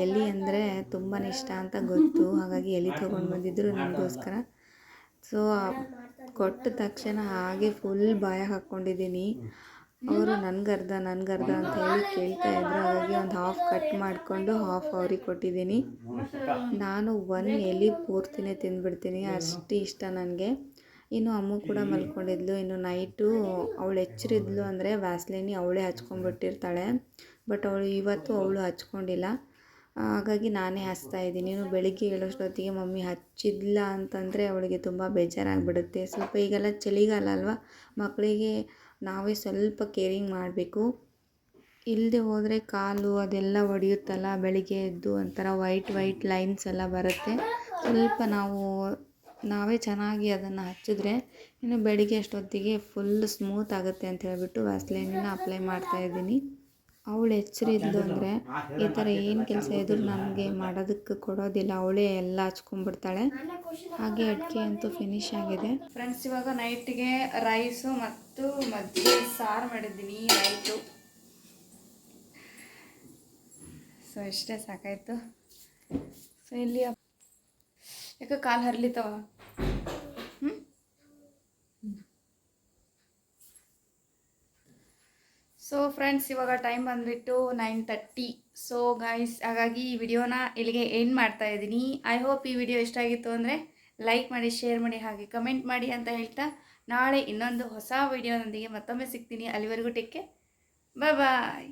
ಎಲ್ಲಿ ಅಂದರೆ ತುಂಬಾ ಇಷ್ಟ ಅಂತ ಗೊತ್ತು. ಹಾಗಾಗಿ ಎಲ್ಲಿ ತೊಗೊಂಡು ಬಂದಿದ್ದರು ನನಗೋಸ್ಕರ. ಸೊ ಕೊಟ್ಟ ತಕ್ಷಣ ಹಾಗೆ ಫುಲ್ ಬಾಯ ಹಾಕ್ಕೊಂಡಿದ್ದೀನಿ ಅವರು ನನಗರ್ಧ ನನಗರ್ಧ ಅಂತ ಹೇಳಿ ಕೇಳ್ತಾ ಇದ್ರು. ಹಾಗಾಗಿ ಒಂದು ಹಾಫ್ ಕಟ್ ಮಾಡಿಕೊಂಡು ಹಾಫ್ ಅವ್ರಿಗೆ ಕೊಟ್ಟಿದ್ದೀನಿ. ನಾನು ಒನ್ ಎಲೆ ಪೂರ್ತಿನೇ ತಿಂದುಬಿಡ್ತೀನಿ. ಅಷ್ಟು ಇಷ್ಟ ನನಗೆ. ಇನ್ನು ಅಮ್ಮ ಕೂಡ ಮಲ್ಕೊಂಡಿದ್ಲು. ಇನ್ನು ನೈಟು ಅವಳು ಎಚ್ಚರಿದ್ಲು ಅಂದರೆ ವ್ಯಾಸ್ಲೇನಿ ಅವಳೇ ಹಚ್ಕೊಂಡ್ಬಿಟ್ಟಿರ್ತಾಳೆ. ಬಟ್ ಅವಳು ಇವತ್ತು ಅವಳು ಹಚ್ಕೊಂಡಿಲ್ಲ. ಹಾಗಾಗಿ ನಾನೇ ಹಚ್ತಾ ಇದ್ದೀನಿ. ಇನ್ನು ಬೆಳಿಗ್ಗೆ ಹೇಳೋಷ್ಟೊತ್ತಿಗೆ ಮಮ್ಮಿ ಹಚ್ಚಿದ್ಲ ಅಂತಂದರೆ ಅವಳಿಗೆ ತುಂಬ ಬೇಜಾರಾಗಿಬಿಡುತ್ತೆ. ಸ್ವಲ್ಪ ಈಗೆಲ್ಲ ಚಳಿಗಾಲ ಅಲ್ವಾ? ಮಕ್ಕಳಿಗೆ ನಾವೇ ಸ್ವಲ್ಪ ಕೇರಿಂಗ್ ಮಾಡಬೇಕು. ಇಲ್ಲದೆ ಹೋದರೆ ಕಾಲು ಅದೆಲ್ಲ ಒಡೆಯುತ್ತಲ್ಲ, ಬೆಳಿಗ್ಗೆ ಎದ್ದು ಒಂಥರ ವೈಟ್ ವೈಟ್ ಲೈನ್ಸ್ ಎಲ್ಲ ಬರುತ್ತೆ. ಸ್ವಲ್ಪ ನಾವು, ನಾವೇ ಚೆನ್ನಾಗಿ ಅದನ್ನು ಹಚ್ಚಿದ್ರೆ ಇನ್ನು ಬೆಳಿಗ್ಗೆ ಅಷ್ಟೊತ್ತಿಗೆ ಫುಲ್ ಸ್ಮೂತ್ ಆಗುತ್ತೆ ಅಂತ ಹೇಳಿಬಿಟ್ಟು ವ್ಯಾಸ್ಲೀನನ್ನ ಅಪ್ಲೈ ಮಾಡ್ತಾ ಇದ್ದೀನಿ. ಅವಳು ಎಚ್ಚರಿದ್ಲು ಅಂದರೆ ಈ ಥರ ಏನು ಕೆಲಸ ಇದ್ರು ನನಗೆ ಮಾಡೋದಕ್ಕೆ ಕೊಡೋದಿಲ್ಲ. ಅವಳೇ ಎಲ್ಲ ಹಚ್ಕೊಂಡ್ಬಿಡ್ತಾಳೆ. ಹಾಗೆ ಅಡಿಕೆ ಅಂತೂ ಫಿನಿಶ್ ಆಗಿದೆ. ಫ್ರೆಂಡ್ಸ್ ಇವಾಗ ನೈಟ್ಗೆ ರೈಸು ಮತ್ತು ಮಜ್ಜಿಗೆ ಸಾರು ಮಾಡಿದ್ದೀನಿ ನೈಟು ಸೊ ಇಷ್ಟೇ ಸಾಕಾಯಿತು. ಸೊ ಇಲ್ಲಿ ಯಾಕೆ ಕಾಲು ಹರ್ಲಿತ್ತವ ಸೊ ಫ್ರೆಂಡ್ಸ್ ಇವಾಗ ಟೈಮ್ ಬಂದುಬಿಟ್ಟು ನೈನ್ ತರ್ಟಿ ಸೊ ಗೈಸ್ ಹಾಗಾಗಿ ಈ ವಿಡಿಯೋನ ಇಲ್ಲಿಗೆ ಎಂಡ್ ಮಾಡ್ತಾ ಇದ್ದೀನಿ. ಐ ಹೋಪ್ ಈ ವಿಡಿಯೋ ಇಷ್ಟ ಆಗಿತ್ತು ಅಂದರೆ ಲೈಕ್ ಮಾಡಿ ಶೇರ್ ಮಾಡಿ, ಹಾಗೆ ಕಮೆಂಟ್ ಮಾಡಿ ಅಂತ ಹೇಳ್ತಾ ನಾಳೆ ಇನ್ನೊಂದು ಹೊಸ ವಿಡಿಯೋನೊಂದಿಗೆ ಮತ್ತೊಮ್ಮೆ ಸಿಗ್ತೀನಿ. ಅಲ್ಲಿವರೆಗೂ ಟೇಕ್ ಬಾಯ್ ಬಾಯ್